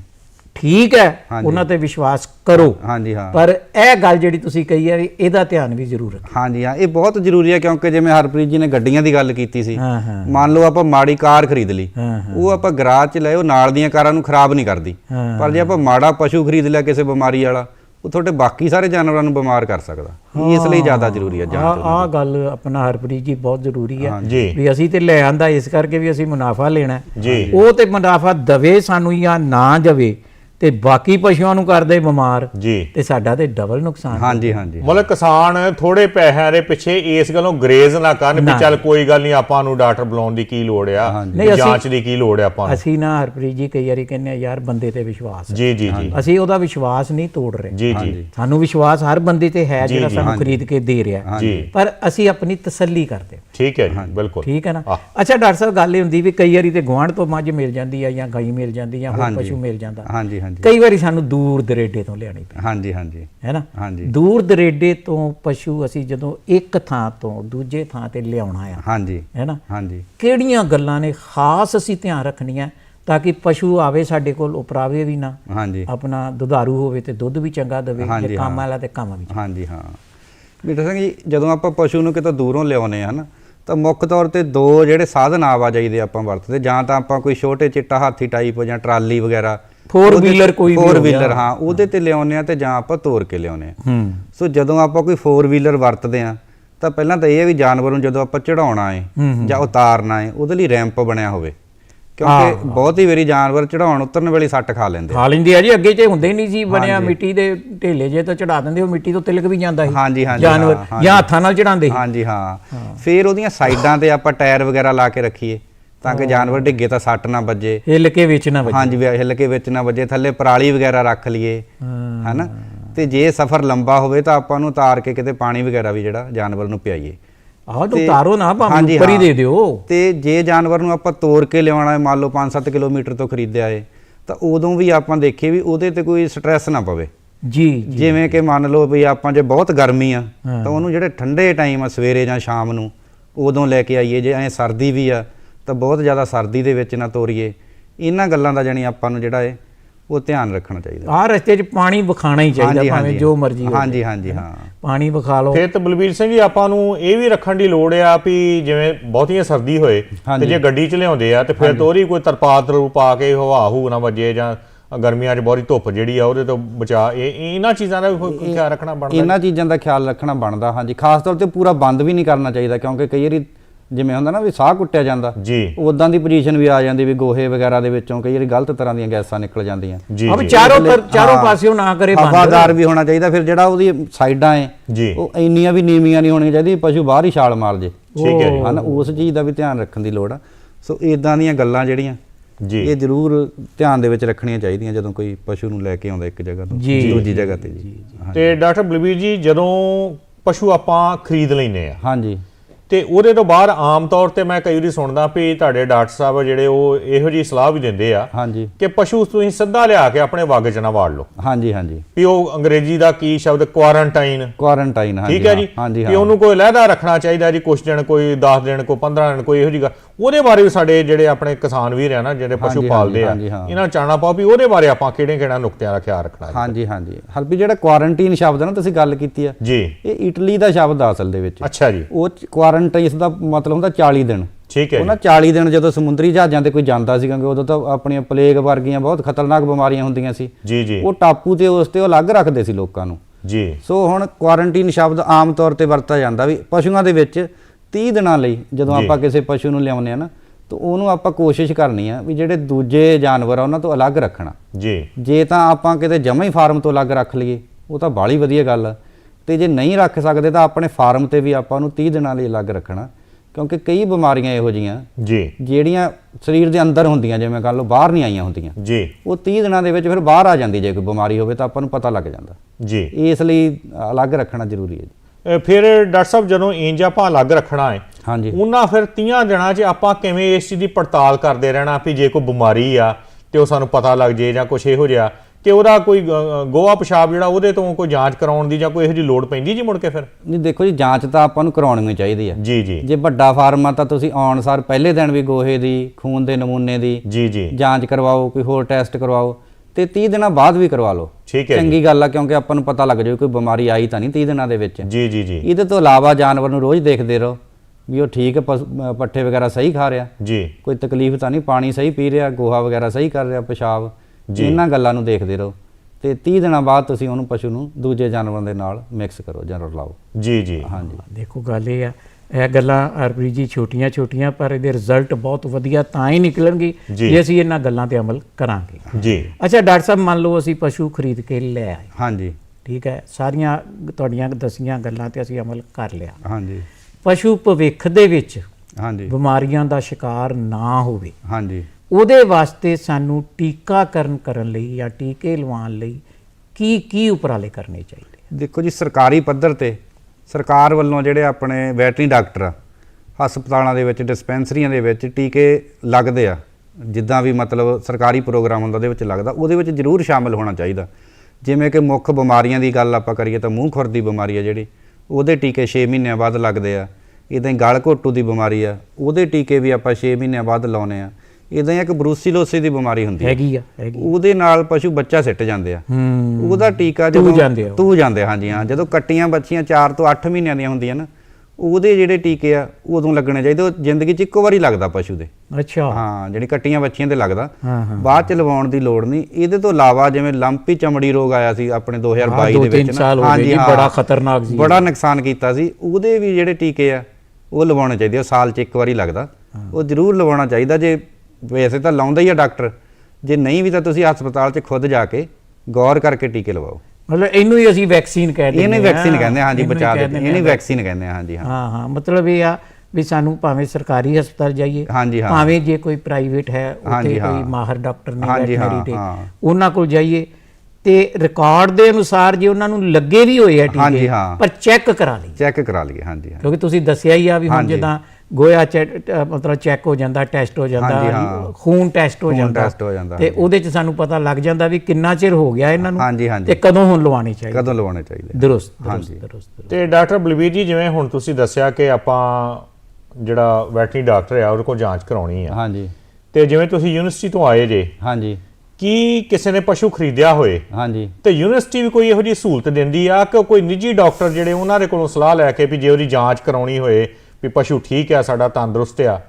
ਠੀਕ ਹੈ ਹਾਂਜੀ। ਉਹਨਾਂ ਤੇ ਵਿਸ਼ਵਾਸ ਕਰੋ। ਹਾਂਜੀ ਹਾਂ। ਪਰ ਇਹ ਗੱਲ ਜਿਹੜੀ ਤੁਸੀਂ ਕਹੀ ਹੈ ਵੀ ਇਹਦਾ ਧਿਆਨ ਵੀ ਜ਼ਰੂਰ ਰੱਖੋ। ਹਾਂਜੀ ਹਾਂ ਇਹ ਬਹੁਤ ਜ਼ਰੂਰੀ ਹੈ ਕਿਉਂਕਿ ਜਿਵੇਂ ਹਰਪ੍ਰੀਤ ਜੀ ਨੇ ਗੱਡੀਆਂ ਦੀ ਗੱਲ ਕੀਤੀ ਸੀ ਹਾਂ ਹਾਂ। ਮੰਨ ਲਓ ਆਪਾਂ ਮਾੜੀ ਕਾਰ ਖਰੀਦ ਲਈ ਹਾਂ ਹਾਂ। ਉਹ ਆਪਾਂ ਗਰਾਜ 'ਚ ਲਏ ਉਹ ਨਾਲ ਦੀਆਂ ਕਾਰਾਂ ਨੂੰ ਖਰਾਬ ਨਹੀਂ ਕਰਦੀ। ਹਾਂ। ਪਰ ਜੇ ਆਪਾਂ ਮਾੜਾ ਪਸ਼ੂ ਖਰੀਦ ਲਿਆ ਕਿਸੇ ਬਿਮਾਰੀ ਵਾਲਾ ਉਹ ਤੁਹਾਡੇ ਬਾਕੀ ਸਾਰੇ ਜਾਨਵਰਾਂ ਨੂੰ ਬਿਮਾਰ ਕਰ ਸਕਦਾ। ਇਸ ਲਈ ਜ਼ਿਆਦਾ ਜ਼ਰੂਰੀ ਹੈ ਜਾਂਚ ਆ ਗੱਲ ਆਪਣਾ ਹਰਪ੍ਰੀਤ ਜੀ ਬਹੁਤ ਜ਼ਰੂਰੀ ਹੈ ਜੀ ਵੀ ਅਸੀਂ ਤੇ ਲੈ ਆਂਦਾ ਇਸ ਕਰਕੇ ਵੀ ਅਸੀਂ ਮੁਨਾਫਾ ਲੈਣਾ ਹੈ। ਜੀ। ਉਹ ਤੇ ਮੁਨਾਫਾ ਦਵੇ ਸਾਨੂੰ ਜਾਂ ਨਾ ਦਵੇ ਤੇ ਬਾਕੀ ਪਸ਼ੂਆਂ ਨੂੰ ਕਰਦੇ ਬਿਮਾਰ ਜੀ। ਤੇ ਸਾਡਾ ਤੇ ਡਬਲ ਨੁਕਸਾਨ ਹਾਂਜੀ ਹਾਂਜੀ। ਮਤਲਬ ਕਿਸਾਨ ਥੋੜੇ ਪੈਸਿਆਂ ਦੇ ਪਿੱਛੇ ਇਸ ਗੱਲੋਂ ਗਰੇਜ਼ ਨਾ ਕਰਨ ਵੀ ਚੱਲ ਕੋਈ ਗੱਲ ਨਹੀਂ ਆਪਾਂ ਨੂੰ ਡਾਕਟਰ ਬੁਲਾਉਣ ਦੀ ਕੀ ਲੋੜ ਆ ਜਾਂਚ ਦੀ ਕੀ ਲੋੜ ਆ ਆਪਾਂ ਨੂੰ। ਅਸੀਂ ਨਾ ਹਰਪ੍ਰੀਤ ਜੀ ਕਈ ਵਾਰੀ ਕਹਿੰਦੇ ਆ ਯਾਰ ਬੰਦੇ ਤੇ ਵਿਸ਼ਵਾਸ। ਜੀ ਜੀ ਜੀ। ਅਸੀਂ ਉਹਦਾ ਵਿਸ਼ਵਾਸ ਨਹੀਂ ਤੋੜ ਰਹੇ। ਜੀ ਜੀ। ਸਾਨੂੰ ਵਿਸ਼ਵਾਸ ਹਰ ਬੰਦੇ ਤੇ ਹੈ ਜਿਹੜਾ ਸਾਨੂੰ ਖਰੀਦ ਕੇ ਦੇ ਰਿਹਾ। ਪਰ ਅਸੀਂ ਆਪਣੀ ਤਸੱਲੀ ਕਰਦੇ। ਠੀਕ ਹੈ ਜੀ ਬਿਲਕੁਲ। ਠੀਕ ਹੈ ਨਾ। ਅੱਛਾ ਡਾਕਟਰ ਸਾਹਿਬ ਗੱਲ ਇਹ ਹੁੰਦੀ ਵੀ ਕਈ ਵਾਰੀ ਤੇ ਗੁਆਂਢ ਤੋਂ ਮੱਝ ਮਿਲ ਜਾਂਦੀ ਆ ਜਾਂ ਗਾਈ ਮਿਲ ਜਾਂਦੀ ਜਾਂ ਹੋਰ ਪਸ਼ੂ ਮਿਲ ਜਾਂਦਾ। ਹਾਂਜੀ ਹਾਂਜੀ। ਕਈ ਵਾਰੀ ਸਾਨੂੰ ਦੂਰ ਦਰੇਡੇ ਤੋਂ ਲਿਆਣੀ ਪੈਂਦੀ। ਹਾਂਜੀ ਹਾਂਜੀ। ਹੈ ਨਾ ਹਾਂਜੀ। ਦੂਰ ਦਰੇਡੇ ਤੋਂ ਪਸ਼ੂ ਅਸੀਂ ਜਦੋਂ ਇੱਕ ਥਾਂ ਤੋਂ ਦੂਜੇ ਥਾਂ ਤੇ ਲਿਆਉਣਾ ਆ ਹਾਂਜੀ। ਹੈ ਨਾ ਹਾਂਜੀ। ਕਿਹੜੀਆਂ ਗੱਲਾਂ ਨੇ ਖਾਸ ਅਸੀਂ ਧਿਆਨ ਰੱਖਣੀਆਂ ਤਾਂ ਕਿ ਪਸ਼ੂ ਆਵੇ ਸਾਡੇ ਕੋਲ ਉਪਰਾਵੇ ਵੀ ਨਾ ਹਾਂਜੀ। ਆਪਣਾ ਦੁਧਾਰੂ ਹੋਵੇ ਤੇ ਦੁੱਧ ਵੀ ਚੰਗਾ ਦੇਵੇ ਹਾਂਜੀ, ਜੇ ਕੰਮ ਵਾਲਾ ਤੇ ਕੰਮ ਵੀ ਹਾਂਜੀ ਹਾਂ। ਬੀਟਾ ਸਿੰਘ ਜੀ ਜਦੋਂ ਆਪਾਂ ਪਸ਼ੂ ਨੂੰ ਕਿਤੋਂ ਦੂਰੋਂ ਲਿਆਉਨੇ ਹਨ ਤਾਂ ਮੁੱਖ ਤੌਰ ਤੇ ਦੋ ਜਿਹੜੇ ਸਾਧਨ ਆਵਾਜਾਈ ਦੇ ਆਪਾਂ ਵਰਤਦੇ ਜਾਂ ਤਾਂ ਆਪਾਂ ਕੋਈ ਛੋਟੇ ਚਿੱਟਾ ਹਾਥੀ ਟਾਈਪ ਜਾਂ ਟਰਾਲੀ ਵਗੈਰਾ Four wheeler ਕੋਈ ਵੀ ਫੋਰ। ਵੀਲਰ ਹਾਂ ਉਹਦੇ ਤੇ ਲਿਆਉਨੇ ਆ ਤੇ ਜਾਂ ਆਪਾਂ ਤੋਰ ਕੇ ਲਿਆਉਨੇ ਆ ਹੂੰ। ਸੋ ਜਦੋਂ ਆਪਾਂ ਕੋਈ ਫੋਰ ਵੀਲਰ ਵਰਤਦੇ ਆ ਤਾਂ ਪਹਿਲਾਂ ਤਾਂ ਇਹ ਹੈ ਵੀ ਜਾਨਵਰ ਨੂੰ ਜਦੋਂ ਆਪਾਂ ਚੜਾਉਣਾ ਹੈ ਜਾਂ ਉਤਾਰਨਾ ਹੈ ਉਹਦੇ ਲਈ ਰੈਂਪ ਬਣਿਆ ਹੋਵੇ। ਕਿਉਂਕਿ ਬਹੁਤ ਹੀ ਵਾਰੀ ਜਾਨਵਰ ਚੜਾਉਣ ਉਤਰਨ ਵੇਲੇ ਸੱਟ ਖਾ ਲੈਂਦੇ। ਖਾ ਲੈਂਦੇ ਆ ਜੀ ਅੱਗੇ ਤੇ ਹੁੰਦੇ ਨਹੀਂ ਸੀ ਬਣਿਆ ਮਿੱਟੀ ਦੇ ਢੇਲੇ ਜੇ ਤੋਂ ਚੜਾ ਦਿੰਦੇ ਉਹ ਮਿੱਟੀ ਤੋਂ ਤਿਲਕ ਵੀ ਜਾਂਦਾ ਸੀ। ਹਾਂਜੀ ਹਾਂਜੀ ਜਾਨਵਰ ਜਾਂ ਹੱਥਾਂ ਨਾਲ ਚੜਾਉਂਦੇ ਹਾਂਜੀ ਹਾਂ। ਫਿਰ ਉਹਦੀਆਂ ਸਾਈਡਾਂ ਤੇ ਆਪਾਂ ਟਾਇਰ ਵਗੈਰਾ ਲਾ ਕੇ ਰੱਖੀਏ। ਤਾਂ ਕਿ ਜਾਨਵਰ ਡਿੱਗੇ ਤਾਂ ਸੱਟ ਨਾ ਵੱਜੇ। ਹਿੱਲ ਕੇ ਵੇਚਣਾ ਵੱਜ। ਹਾਂਜੀ ਹਿੱਲ ਕੇ ਵਿੱਚ ਨਾ ਵੱਜੇ ਥੱਲੇ ਪਰਾਲੀ ਵਗੈਰਾ ਰੱਖ ਲਈਏ ਹੈਨਾ? ਤੇ ਜੇ ਸਫ਼ਰ ਲੰਬਾ ਹੋਵੇ ਤਾਂ ਆਪਾਂ ਨੂੰ ਉਤਾਰ ਕੇ ਕਿਤੇ ਪਾਣੀ ਵਗੈਰਾ ਵੀ ਜਿਹੜਾ ਜਾਨਵਰ ਨੂੰ ਪਿਆਈਏ। ਆਹ ਤਾਂ ਉਤਾਰੋ ਨਾ ਭਾਵੇਂ ਉੱਪਰ ਹੀ। ਦੇ ਦਿਓ। ਤੇ ਜੇ ਜਾਨਵਰ ਨੂੰ ਆਪਾਂ ਤੋੜ ਕੇ ਲਿਆਉਣਾ ਹੈ ਮੰਨ ਲਓ 5-7 ਕਿਲੋਮੀਟਰ ਤੋਂ ਖਰੀਦਿਆ ਏ ਤਾਂ ਉਦੋਂ ਵੀ ਆਪਾਂ ਦੇਖੀਏ ਵੀ ਉਹਦੇ ਤੇ ਕੋਈ ਸਟ੍ਰੈਸ ਨਾ ਪਵੇ। ਜੀ ਜਿਵੇਂ ਕਿ ਮੰਨ ਲਓ ਵੀ ਆਪਾਂ ਜੇ ਬਹੁਤ ਗਰਮੀ ਆ ਤਾਂ ਉਹਨੂੰ ਜਿਹੜੇ ਠੰਡੇ ਟਾਈਮ ਆ ਸਵੇਰੇ ਜਾਂ ਸ਼ਾਮ ਨੂੰ ਉਦੋਂ ਲੈ ਕੇ ਆਈਏ ਜੇ ਐ ਸਰਦੀ ਵੀ ਆ ਤਾਂ ਬਹੁਤ ਜ਼ਿਆਦਾ ਸਰਦੀ ਦੇ ਵਿੱਚ ਨਾ ਤੋਰੀਏ। ਇਹਨਾਂ ਗੱਲਾਂ ਦਾ ਜਾਨੀ ਆਪਾਂ ਨੂੰ ਜਿਹੜਾ ਏ ਉਹ ਧਿਆਨ ਰੱਖਣਾ ਚਾਹੀਦਾ। ਆਹ ਰਸਤੇ 'ਚ ਪਾਣੀ ਵਿਖਾਣਾ ਹੀ ਚਾਹੀਦਾ ਭਾਵੇਂ। ਜੋ ਮਰਜ਼ੀ ਹੋਵੇ। ਹਾਂਜੀ ਹਾਂਜੀ ਹਾਂ। ਪਾਣੀ ਵਿਖਾ ਲਓ। ਫਿਰ ਤੇ ਬਲਬੀਰ ਸਿੰਘ ਜੀ ਆਪਾਂ ਨੂੰ ਇਹ ਵੀ ਰੱਖਣ ਦੀ ਲੋੜ ਆ ਵੀ ਜਿਵੇਂ ਬਹੁਤੀਆਂ ਸਰਦੀ ਹੋਏ ਤੇ ਹਾਂਜੀ। ਜੇ ਗੱਡੀ ਚ ਲਿਆਉਂਦੇ ਆ ਤੇ ਫਿਰ ਤੋਰੀ ਕੋਈ ਤਰਪਾਤ ਰੂ ਪਾ ਕੇ ਹਵਾ ਹੂ ਨਾ ਵੱਜੇ ਜਾਂ ਗਰਮੀਆਂ 'ਚ ਬਹੁਤੀ ਧੁੱਪ ਜਿਹੜੀ ਆ ਉਹਦੇ ਤੋਂ ਬਚਾ। ਇਹ ਇਹ- ਇਹਨਾਂ ਚੀਜ਼ਾਂ ਦਾ ਵੀ ਖਿਆਲ ਰੱਖਣਾ ਬਣਦਾ? ਇਹਨਾਂ ਚੀਜ਼ਾਂ ਦਾ ਖਿਆਲ ਰੱਖਣਾ ਬਣਦਾ ਹਾਂਜੀ। ਖਾਸ ਤੌਰ ਤੇ ਪੂਰਾ ਬੰਦ ਵੀ ਨਹੀਂ ਕਰਨਾ ਚਾਹੀਦਾ ਕਿਉਂਕਿ ਕਈ ਵਾਰੀ ਜਿਵੇਂ ਹੁੰਦਾ ਨਾ ਵੀ ਸਾਹ ਕੁੱਟਿਆ ਜਾਂਦਾ ਜੀ। ਉਦਾਂ ਦੀ ਪੋਜੀਸ਼ਨ ਵੀ ਆ ਜਾਂਦੀ ਵੀ ਗੋਹੇ ਵਗੈਰਾ ਦੇ ਵਿੱਚੋਂ ਕਈ ਵਾਰੀ ਗਲਤ ਤਰ੍ਹਾਂ ਦੀਆਂ ਗੈਸਾਂ ਨਿਕਲ ਜਾਂਦੀਆਂ। ਜੀ ਅਬ ਚਾਰੋਂ ਤਰ- ਚਾਰੋਂ। ਪਾਸਿਓਂ ਨਾ ਕਰੇ ਬੰਦ। ਹਵਾਦਾਰ ਵੀ ਹੋਣਾ ਚਾਹੀਦਾ ਫਿਰ ਜਿਹੜਾ ਉਹਦੀ ਸਾਈਡਾਂ ਹੈ ਜੀ। ਉਹ ਇੰਨੀਆਂ ਵੀ ਨੀਵੀਆਂ ਨਹੀਂ ਹੋਣੀਆਂ ਚਾਹੀਦੀਆਂ ਪਸ਼ੂ ਬਾਹਰ ਹੀ ਛਾਲ ਮਾਰ ਜੇ। ਠੀਕ ਹੈ ਜੀ। ਹਨ ਉਸ ਚੀਜ਼ ਦਾ ਵੀ ਧਿਆਨ ਰੱਖਣ ਦੀ ਲੋੜ ਆ। ਸੋ ਇਦਾਂ ਦੀਆਂ ਗੱਲਾਂ ਜਿਹੜੀਆਂ ਜੀ। ਇਹ ਜ਼ਰੂਰ ਧਿਆਨ ਦੇ ਵਿੱਚ ਰੱਖਣੀਆਂ ਚਾਹੀਦੀਆਂ ਜਦੋਂ ਕੋਈ ਪਸ਼ੂ ਨੂੰ ਲੈ ਕੇ ਆਉਂਦਾ ਇੱਕ ਜਗ੍ਹਾ ਤੋਂ ਜੀ। ਦੂਜੀ ਜਗ੍ਹਾ ਤੇ ਜੀ। ਤੇ ਡਾਕਟਰ ਬਲਬੀਰ ਜੀ ਜਦੋਂ ਪਸ਼ੂ ਆਪਾਂ ਖਰੀਦ ਲੈਨੇ ਆ ਹਾਂਜੀ। ਤੇ ਉਹਦੇ ਤੋਂ ਬਾਅਦ ਆਮ ਤੌਰ ਤੇ ਮੈਂ ਕਈ ਵਾਰੀ ਸੁਣਦਾ ਵੀ ਤੁਹਾਡੇ ਡਾਕਟਰ ਸਾਹਿਬ ਜਿਹੜੇ ਉਹ ਇਹੋ ਜੀ ਸਲਾਹ ਵੀ ਦਿੰਦੇ ਆ ਹਾਂਜੀ। ਕਿ ਪਸ਼ੂ ਤੁਸੀਂ ਸਿੱਧਾ ਲਿਆ ਕੇ ਆਪਣੇ ਵਗ 'ਚ ਨਾ ਵਾੜ ਲਓ। ਹਾਂਜੀ ਹਾਂਜੀ। ਵੀ ਉਹ ਅੰਗਰੇਜ਼ੀ ਦਾ ਕੀ ਸ਼ਬਦ? ਕੁਆਰੰਟਾਈਨ ਕੁਆਰੰਟਾਈਨ ਹਾਂਜੀ ਠੀਕ ਹੈ ਜੀ? ਹਾਂ, ਹਾਂਜੀ ਵੀ ਉਹਨੂੰ ਕੋਈ ਲਹਿਦਾ ਰੱਖਣਾ ਚਾਹੀਦਾ ਜੀ ਕੁਛ ਦਿਨ ਕੋਈ 10 ਦਿਨ ਕੋਈ 15 ਦਿਨ ਕੋਈ ਇਹੋ ਜਿਹੀ ਗੱਲ। ਉਹਦੇ ਬਾਰੇ ਵੀ ਸਾਡੇ ਜਿਹੜੇ ਆਪਣੇ ਕਿਸਾਨ ਵੀਰ ਆ ਨਾ ਜਿਹੜੇ ਪਸ਼ੂ ਪਾਲਦੇ ਆ ਹਾਂ। ਇਹਨਾਂ ਨੂੰ ਚਾਹਣਾ ਪਾਓ ਵੀ ਉਹਦੇ ਬਾਰੇ ਆਪਾਂ ਕਿਹੜੇ ਕਿਹੜਾ ਨੁਕਤਿਆਂ ਦਾ ਖਿਆਲ ਰੱਖਣਾ ਜੀ। ਹਾਂਜੀ ਹਾਂਜੀ। ਹਰਪੀ ਜਿਹੜਾ ਕੁਆਰੰਟਾਈਨ ਸ਼ਬਦ ਹੈ ਨਾ ਤੁਸੀਂ ਗੱਲ ਕੀਤੀ ਆ ਜੀ। ਇਹ ਇਟਲੀ ਦਾ ਸ਼ਬਦ ਆ ਅਸਲ ਦੇ ਵਿੱਚ। ਅੱਛਾ ਜੀ। ਉਹ ਕੁਆਰੰਟਾਈਨ ਇਸ ਦਾ ਮਤਲਬ ਹੁੰਦਾ 40 ਦਿਨ। ਠੀਕ ਹੈ ਉਹ ਜੀ। ਨਾ 40 ਦਿਨ ਜਦੋਂ ਸਮੁੰਦਰੀ ਜਹਾਜ਼ਾਂ ਤੇ ਕੋਈ ਜਾਂਦਾ ਸੀ ਕਿਉਂਕਿ ਉਦੋਂ ਤਾਂ ਆਪਣੀਆਂ ਪਲੇਗ ਵਰਗੀਆਂ ਬਹੁਤ ਖਤਰਨਾਕ ਬਿਮਾਰੀਆਂ ਹੁੰਦੀਆਂ ਸੀ। ਜੀ ਜੀ। ਉਹ ਟਾਪੂ ਤੇ ਉਸ ਤੇ ਉਹ ਅਲੱਗ ਰੱਖਦੇ ਸੀ ਲੋਕਾਂ ਨੂੰ। ਜੀ। ਸੋ ਹੁਣ ਕੁਆਰੰਟਾਈਨ ਸ਼ਬਦ ਆਮ ਤੌਰ ਤੇ ਵਰਤਿਆ ਜਾਂਦਾ ਵੀ ਪਸ਼ੂਆਂ ਦੇ ਵਿੱਚ 30 ਦਿਨਾਂ ਲਈ ਜਦੋਂ। ਆਪਾਂ ਕਿਸੇ ਪਸ਼ੂ ਨੂੰ ਲਿਆਉਂਦੇ ਆ ਨਾ ਤਾਂ ਉਹਨੂੰ ਆਪਾਂ ਕੋਸ਼ਿਸ਼ ਕਰਨੀ ਆ ਵੀ ਜਿਹੜੇ ਦੂਜੇ ਜਾਨਵਰ ਆ ਉਹਨਾਂ ਤੋਂ ਅਲੱਗ ਰੱਖਣਾ। ਜੀ। ਜੇ ਤਾਂ ਆਪਾਂ ਕਿਤੇ ਜਮਾ ਹੀ ਫਾਰਮ ਤੋਂ ਅਲੱਗ ਰੱਖ ਲਈਏ ਉਹ ਤਾਂ ਬਾਲੀ ਵਧੀਆ ਗੱਲ ਆ। ਤੇ ਜੇ ਨਹੀਂ ਰੱਖ ਸਕਦੇ ਤਾਂ ਆਪਣੇ ਫਾਰਮ ਤੇ ਵੀ ਆਪਾਂ ਨੂੰ 30 ਦਿਨਾਂ ਲਈ ਅਲੱਗ ਰੱਖਣਾ ਕਿਉਂਕਿ ਕਈ ਬਿਮਾਰੀਆਂ ਇਹੋ ਜੀਆਂ ਜੀ। ਜਿਹੜੀਆਂ ਸਰੀਰ ਦੇ ਅੰਦਰ ਹੁੰਦੀਆਂ ਜਿਵੇਂ ਕਹ ਲਓ ਬਾਹਰ ਨਹੀਂ ਆਈਆਂ ਹੁੰਦੀਆਂ ਜੀ। ਉਹ 30 ਦਿਨਾਂ ਦੇ ਵਿੱਚ ਫਿਰ ਬਾਹਰ ਆ ਜਾਂਦੀ ਜੇ ਕੋਈ ਬਿਮਾਰੀ ਹੋਵੇ ਤਾਂ ਆਪਾਂ ਨੂੰ ਪਤਾ ਲੱਗ ਜਾਂਦਾ। ਜੀ। ਇਸ ਲਈ ਅਲੱਗ ਰੱਖਣਾ ਜ਼ਰੂਰੀ ਹੈ ਫਿਰ ਡਾਕਟਰ ਸਾਹਿਬ ਜਦੋਂ ਇੰਜ ਆਪਾਂ ਅਲੱਗ ਰੱਖਣਾ ਹੈ ਹਾਂਜੀ। ਉਹਨਾਂ ਫਿਰ 30 ਦਿਨਾਂ 'ਚ ਆਪਾਂ ਕਿਵੇਂ ਇਸ ਚੀਜ਼ ਦੀ ਪੜਤਾਲ ਕਰਦੇ ਰਹਿਣਾ ਵੀ ਜੇ ਕੋਈ ਬਿਮਾਰੀ ਆ ਤੇ ਉਹ ਸਾਨੂੰ ਪਤਾ ਲੱਗ ਜੇ ਜਾਂ ਕੁਝ ਇਹੋ ਜਿਹਾ ਕਿ ਉਹਦਾ ਕੋਈ ਗੋਹਾ ਪਿਸ਼ਾਬ ਜਿਹੜਾ ਉਹਦੇ ਤੋਂ ਕੋਈ ਜਾਂਚ ਕਰਾਉਣ ਦੀ ਜਾਂ ਕੋਈ ਇਹੋ ਜਿਹੀ ਲੋੜ ਪੈਂਦੀ ਜੀ ਮੁੜ ਕੇ ਫਿਰ? ਨਹੀਂ ਦੇਖੋ ਜੀ ਜਾਂਚ ਤਾਂ ਆਪਾਂ ਨੂੰ ਕਰਾਉਣੀ ਚਾਹੀਦੀ ਹੈ ਜੀ ਜੀ। ਜੇ ਵੱਡਾ ਫਾਰਮ ਆ ਤਾਂ ਤੁਸੀਂ ਆਉਣ ਸਾਰ ਪਹਿਲੇ ਦਿਨ ਵੀ ਗੋਹੇ ਦੀ ਖੂਨ ਦੇ ਨਮੂਨੇ ਦੀ ਜੀ ਜੀ। ਜਾਂਚ ਕਰਵਾਓ ਕੋਈ ਹੋਰ ਟੈਸਟ ਕਰਵਾਓ ਤੇ 30 ਦਿਨਾਂ ਬਾਅਦ ਵੀ ਕਰਵਾ ਲਓ। ਠੀਕ ਹੈ ਜੀ। ਚੰਗੀ ਗੱਲ ਆ ਕਿਉਂਕਿ ਆਪਾਂ ਨੂੰ ਪਤਾ ਲੱਗ ਜਾਵੇ ਕੋਈ ਬਿਮਾਰੀ ਆਈ ਤਾਂ ਨਹੀਂ 30 ਦਿਨਾਂ ਦੇ ਵਿੱਚ। ਜੀ ਜੀ ਜੀ। ਇਹਦੇ ਤੋਂ ਇਲਾਵਾ ਜਾਨਵਰ ਨੂੰ ਰੋਜ਼ ਦੇਖਦੇ ਰਹੋ ਵੀ ਉਹ ਠੀਕ ਪੱਠੇ ਵਗੈਰਾ ਸਹੀ ਖਾ ਰਿਹਾ। ਜੀ। ਕੋਈ ਤਕਲੀਫ ਤਾਂ ਨਹੀਂ ਪਾਣੀ ਸਹੀ ਪੀ ਰਿਹਾ ਗੋਹਾ ਵਗੈਰਾ ਸਹੀ ਕਰ ਰਿਹਾ ਪਿਸ਼ਾਬ। ਜੀ। ਇਹਨਾਂ ਗੱਲਾਂ ਨੂੰ ਦੇਖਦੇ ਰਹੋ ਤੇ 30 ਦਿਨਾਂ ਬਾਅਦ ਤੁਸੀਂ ਉਹਨੂੰ ਪਸ਼ੂ ਨੂੰ ਦੂਜੇ ਜਾਨਵਰਾਂ ਦੇ ਨਾਲ ਮਿਕਸ ਕਰੋ ਜਾਂ ਰਲਾਓ। ਜੀ ਜੀ। ਹਾਂਜੀ। ਦੇਖੋ ਗੱਲ ਇਹ ਆ ਇਹ ਗੱਲਾਂ ਹਰਪ੍ਰੀਤ ਜੀ ਛੋਟੀਆਂ ਛੋਟੀਆਂ ਪਰ ਇਹਦੇ ਰਿਜ਼ਲਟ ਬਹੁਤ ਵਧੀਆ ਤਾਂ ਹੀ ਨਿਕਲਣਗੇ ਜੀ। ਜੇ ਅਸੀਂ ਇਹਨਾਂ ਗੱਲਾਂ ਤੇ ਅਮਲ ਕਰਾਂਗੇ। ਜੀ। ਅੱਛਾ ਡਾਕਟਰ ਸਾਹਿਬ ਮੰਨ ਲਓ ਅਸੀਂ ਪਸ਼ੂ ਖਰੀਦ ਕੇ ਲੈ ਆਏ। ਹਾਂਜੀ। ਠੀਕ ਹੈ ਸਾਰੀਆਂ ਤੁਹਾਡੀਆਂ ਦਸੀਆਂ ਗੱਲਾਂ ਤੇ ਅਸੀਂ ਅਮਲ ਕਰ ਲਿਆ। ਹਾਂਜੀ। ਪਸ਼ੂ ਭਵਿੱਖ ਦੇ ਵਿੱਚ ਹਾਂਜੀ। ਬਿਮਾਰੀਆਂ ਦਾ ਸ਼ਿਕਾਰ ਨਾ ਹੋਵੇ। ਹਾਂਜੀ। ਉਹਦੇ ਵਾਸਤੇ ਸਾਨੂੰ ਟੀਕਾਕਰਨ ਕਰਨ ਲਈ ਜਾਂ ਟੀਕੇ ਲਵਾਉਣ ਲਈ ਕੀ ਕੀ ਉਪਰਾਲੇ ਕਰਨੇ ਚਾਹੀਦੇ ਦੇਖੋ ਜੀ, ਸਰਕਾਰੀ ਪੱਧਰ ਤੇ ਸਰਕਾਰ ਵੱਲੋਂ ਜਿਹੜੇ ਆਪਣੇ ਵੈਟਰਨਰੀ ਡਾਕਟਰ ਆ, ਹਸਪਤਾਲਾਂ ਦੇ ਵਿੱਚ, ਡਿਸਪੈਂਸਰੀਆਂ ਦੇ ਵਿੱਚ ਟੀਕੇ ਲੱਗਦੇ ਆ। ਜਿੱਦਾਂ ਵੀ ਮਤਲਬ ਸਰਕਾਰੀ ਪ੍ਰੋਗਰਾਮ ਹੁੰਦਾ, ਉਹਦੇ ਵਿੱਚ ਲੱਗਦਾ। ਉਹਦੇ ਵਿੱਚ ਜ਼ਰੂਰ ਸ਼ਾਮਲ ਹੋਣਾ ਚਾਹੀਦਾ। ਜਿਵੇਂ ਕਿ ਮੁੱਖ ਬਿਮਾਰੀਆਂ ਦੀ ਗੱਲ ਆਪਾਂ ਕਰੀਏ ਤਾਂ ਮੂੰਹ ਖੁਰ ਦੀ ਬਿਮਾਰੀ ਆ ਜਿਹੜੀ, ਉਹਦੇ ਟੀਕੇ 6 ਮਹੀਨਿਆਂ ਬਾਅਦ ਲੱਗਦੇ ਆ। ਇਦਾਂ ਹੀ ਗਲ ਘੋਟੂ ਦੀ ਬਿਮਾਰੀ ਆ। ਉਹਦੇ ਟੀਕੇ ਵੀ ਆਪਾਂ 6 ਮਹੀਨਿਆਂ ਬਾਅਦ ਲਾਉਨੇ ਆ। ਇਦਾਂ ਇੱਕ ਬਰੂਸੀਲੋਸਿਸ ਦੀ ਬਿਮਾਰੀ ਹੁੰਦੀ ਹੈਗੀ ਆ ਹੈਗੀ ਉਹਦੇ ਨਾਲ ਪਸ਼ੂ ਬੱਚਾ ਸਿੱਟ ਜਾਂਦੇ ਆ। ਹੂੰ। ਉਹਦਾ ਟੀਕਾ ਜਦੋਂ ਜਾਂਦੇ ਆ ਉਹ। ਤੂੰ ਜਾਂਦੇ ਹਾਂਜੀ ਹਾਂ ਜਦੋਂ ਕੱਟੀਆਂ ਬੱਚੀਆਂ 4 ਤੋਂ 8 ਮਹੀਨਿਆਂ ਦੀਆਂ ਹੁੰਦੀਆਂ ਨਾ ਉਹਦੇ ਜਿਹੜੇ ਟੀਕੇ ਆ ਉਦੋਂ ਲੱਗਣੇ ਚਾਹੀਦੇ ਉਹ ਜ਼ਿੰਦਗੀ 'ਚ ਇੱਕੋ ਵਾਰੀ ਲੱਗਦਾ ਪਸ਼ੂ ਦੇ। ਅੱਛਾ। ਹਾਂ ਜਿਹੜੀ ਕੱਟੀਆਂ ਬੱਚੀਆਂ ਤੇ ਲੱਗਦਾ। ਬਾਅਦ ਚ ਲਵਾਉਣ ਦੀ ਲੋੜ ਨਹੀਂ। ਇਹਦੇ ਤੋਂ ਇਲਾਵਾ ਜਿਵੇਂ ਲੰਪੀ ਚਮੜੀ ਰੋਗ ਆਇਆ ਸੀ ਆਪਣੇ 2022 ਦੋ ਵਿੱਚ ਸਾਲ ਹੋ ਗਏ ਜੀ, ਹਾਂ, ਬੜਾ ਖਤਰਨਾਕ ਸੀ। ਬੜਾ ਨੁਕਸਾਨ ਕੀਤਾ ਸੀ। ਉਹਦੇ ਵੀ ਜਿਹੜੇ ਟੀਕੇ ਆ ਉਹ ਲਵਾਉਣੇ ਚਾਹੀਦੇ ਆ ਸਾਲ ਚ ਇੱਕ ਵਾਰੀ ਲੱਗਦਾ। ਉਹ ਜ਼ਰੂਰ ਲਵਾਉਣਾ ਚਾਹੀਦਾ। ਜੇ ਵੈਸੇ ਤਾਂ ਲਾਉਂਦਾ ਹੀ ਆ ਡਾਕਟਰ ਜੇ ਨਹੀਂ ਵੀ ਤਾਂ ਤੁਸੀਂ ਹਸਪਤਾਲ 'ਚ ਖੁਦ ਜਾ ਕੇ ਗੌਰ ਕਰਕੇ ਟੀਕੇ ਲਵਾਓ ਮਤਲਬ ਇਹਨੂੰ ਹੀ ਅਸੀਂ ਵੈਕਸੀਨ ਕਹਿ ਦਿੰਦੇ ਇਹਨੇ ਹਾਂ। ਵੈਕਸੀਨ ਕਹਿੰਦੇ ਆ ਹਾਂਜੀ ਹੀ ਬਚਾ ਦੇ ਇਹਨੇ ਹਾਂ। ਵੈਕਸੀਨ ਕਹਿੰਦੇ ਆ ਹਾਂਜੀ ਹਾਂ ਹਾਂ ਹਾਂ ਮਤਲਬ ਇਹ ਆ ਵੀ ਸਾਨੂੰ ਭਾਵੇਂ ਸਰਕਾਰੀ ਹਸਪਤਾਲ ਜਾਈਏ ਹਾਂ। ਭਾਵੇਂ ਜੇ ਕੋਈ ਪ੍ਰਾਈਵੇਟ ਹੈ ਉੱਥੇ ਹਾਂ। ਕੋਈ ਮਾਹਰ ਡਾਕਟਰ ਨੇ ਹਾਂ, ਵੈਟਰਨਰੀ ਦੇ ਹਾਂ। ਉਹਨਾਂ ਕੋਲ ਜਾਈਏ ਤੇ ਰਿਕਾਰਡ ਦੇ ਅਨੁਸਾਰ ਜੇ ਉਹਨਾਂ ਨੂੰ ਲੱਗੇ ਵੀ ਹੋਏ ਆ ਟੀਕੇ ਹਾਂ। ਪਰ ਚੈੱਕ ਕਰਾ ਲਈ ਚੈੱਕ ਕਰਾ ਲਈਏ ਹਾਂਜੀ ਹਾਂ ਕਿਉਂਕਿ ਤੁਸੀਂ ਦੱਸਿਆ ਹੀ ਆ ਵੀ ਹੁਣ। ਜਿੱਦਾਂ ਗੋਇਆ ਅ, ਮਤਲਬ ਚੈੱਕ ਹੋ ਜਾਂਦਾ ਟੈਸਟ ਹੋ ਜਾਂਦਾ। ਖੂਨ ਟੈਸਟ ਹੋ ਜਾਂਦਾ। ਤੇ ਉਹਦੇ ਚ ਸਾਨੂੰ ਪਤਾ ਲੱਗ ਜਾਂਦਾ ਵੀ ਕਿੰਨਾ ਚਿਰ ਹੋ ਗਿਆ ਇਹਨਾਂ ਨੂੰ। ਤੇ ਕਦੋਂ ਹੁਣ ਲਵਾਉਣੀ ਚਾਹੀਦੀ। ਕਦੋਂ ਲਵਾਉਣੇ ਚਾਹੀਦੇ ਦਰੁਸਤ ਦਰੁਸਤ ਹਾਂਜੀ। ਤੇ ਡਾਕਟਰ ਬਲਵੀਰ ਜੀ ਜਿਵੇਂ ਹੁਣ ਤੁਸੀਂ ਦੱਸਿਆ ਕਿ ਆਪਾਂ ਜਿਹੜਾ ਵੈਟਰਨਰੀ ਡਾਕਟਰ ਆ ਉਹਦੇ ਕੋਲ ਜਾਂਚ ਕਰਾਉਣੀ ਆ। ਹਾਂਜੀ। ਤੇ ਜਿਵੇਂ ਤੁਸੀਂ ਯੂਨੀਵਰਸਿਟੀ ਤੋਂ ਆਏ ਜੇ ਹਾਂਜੀ। ਕੀ ਕਿਸੇ ਨੇ ਪਸ਼ੂ ਖਰੀਦਿਆ ਹੋਏ? ਹਾਂਜੀ। ਤੇ ਯੂਨੀਵਰਸਿਟੀ ਵੀ ਕੋਈ ਇਹੋ ਜਿਹੀ ਸਹੂਲਤ ਦਿੰਦੀ ਆ ਕਿ ਕੋਈ ਨਿੱਜੀ ਡਾਕਟਰ ਜਿਹੜੇ ਉਹਨਾਂ ਦੇ ਕੋਲੋਂ ਸਲਾਹ ਲੈ ਕੇ ਵੀ ਜੇ ਉਹਦੀ ਜਾਂਚ ਕਰਾਉਣੀ ਹੋਏ ਵੀ ਪਸ਼ੂ ਠੀਕ ਆ ਸਾਡਾ ਤੰਦਰੁਸਤ ਆ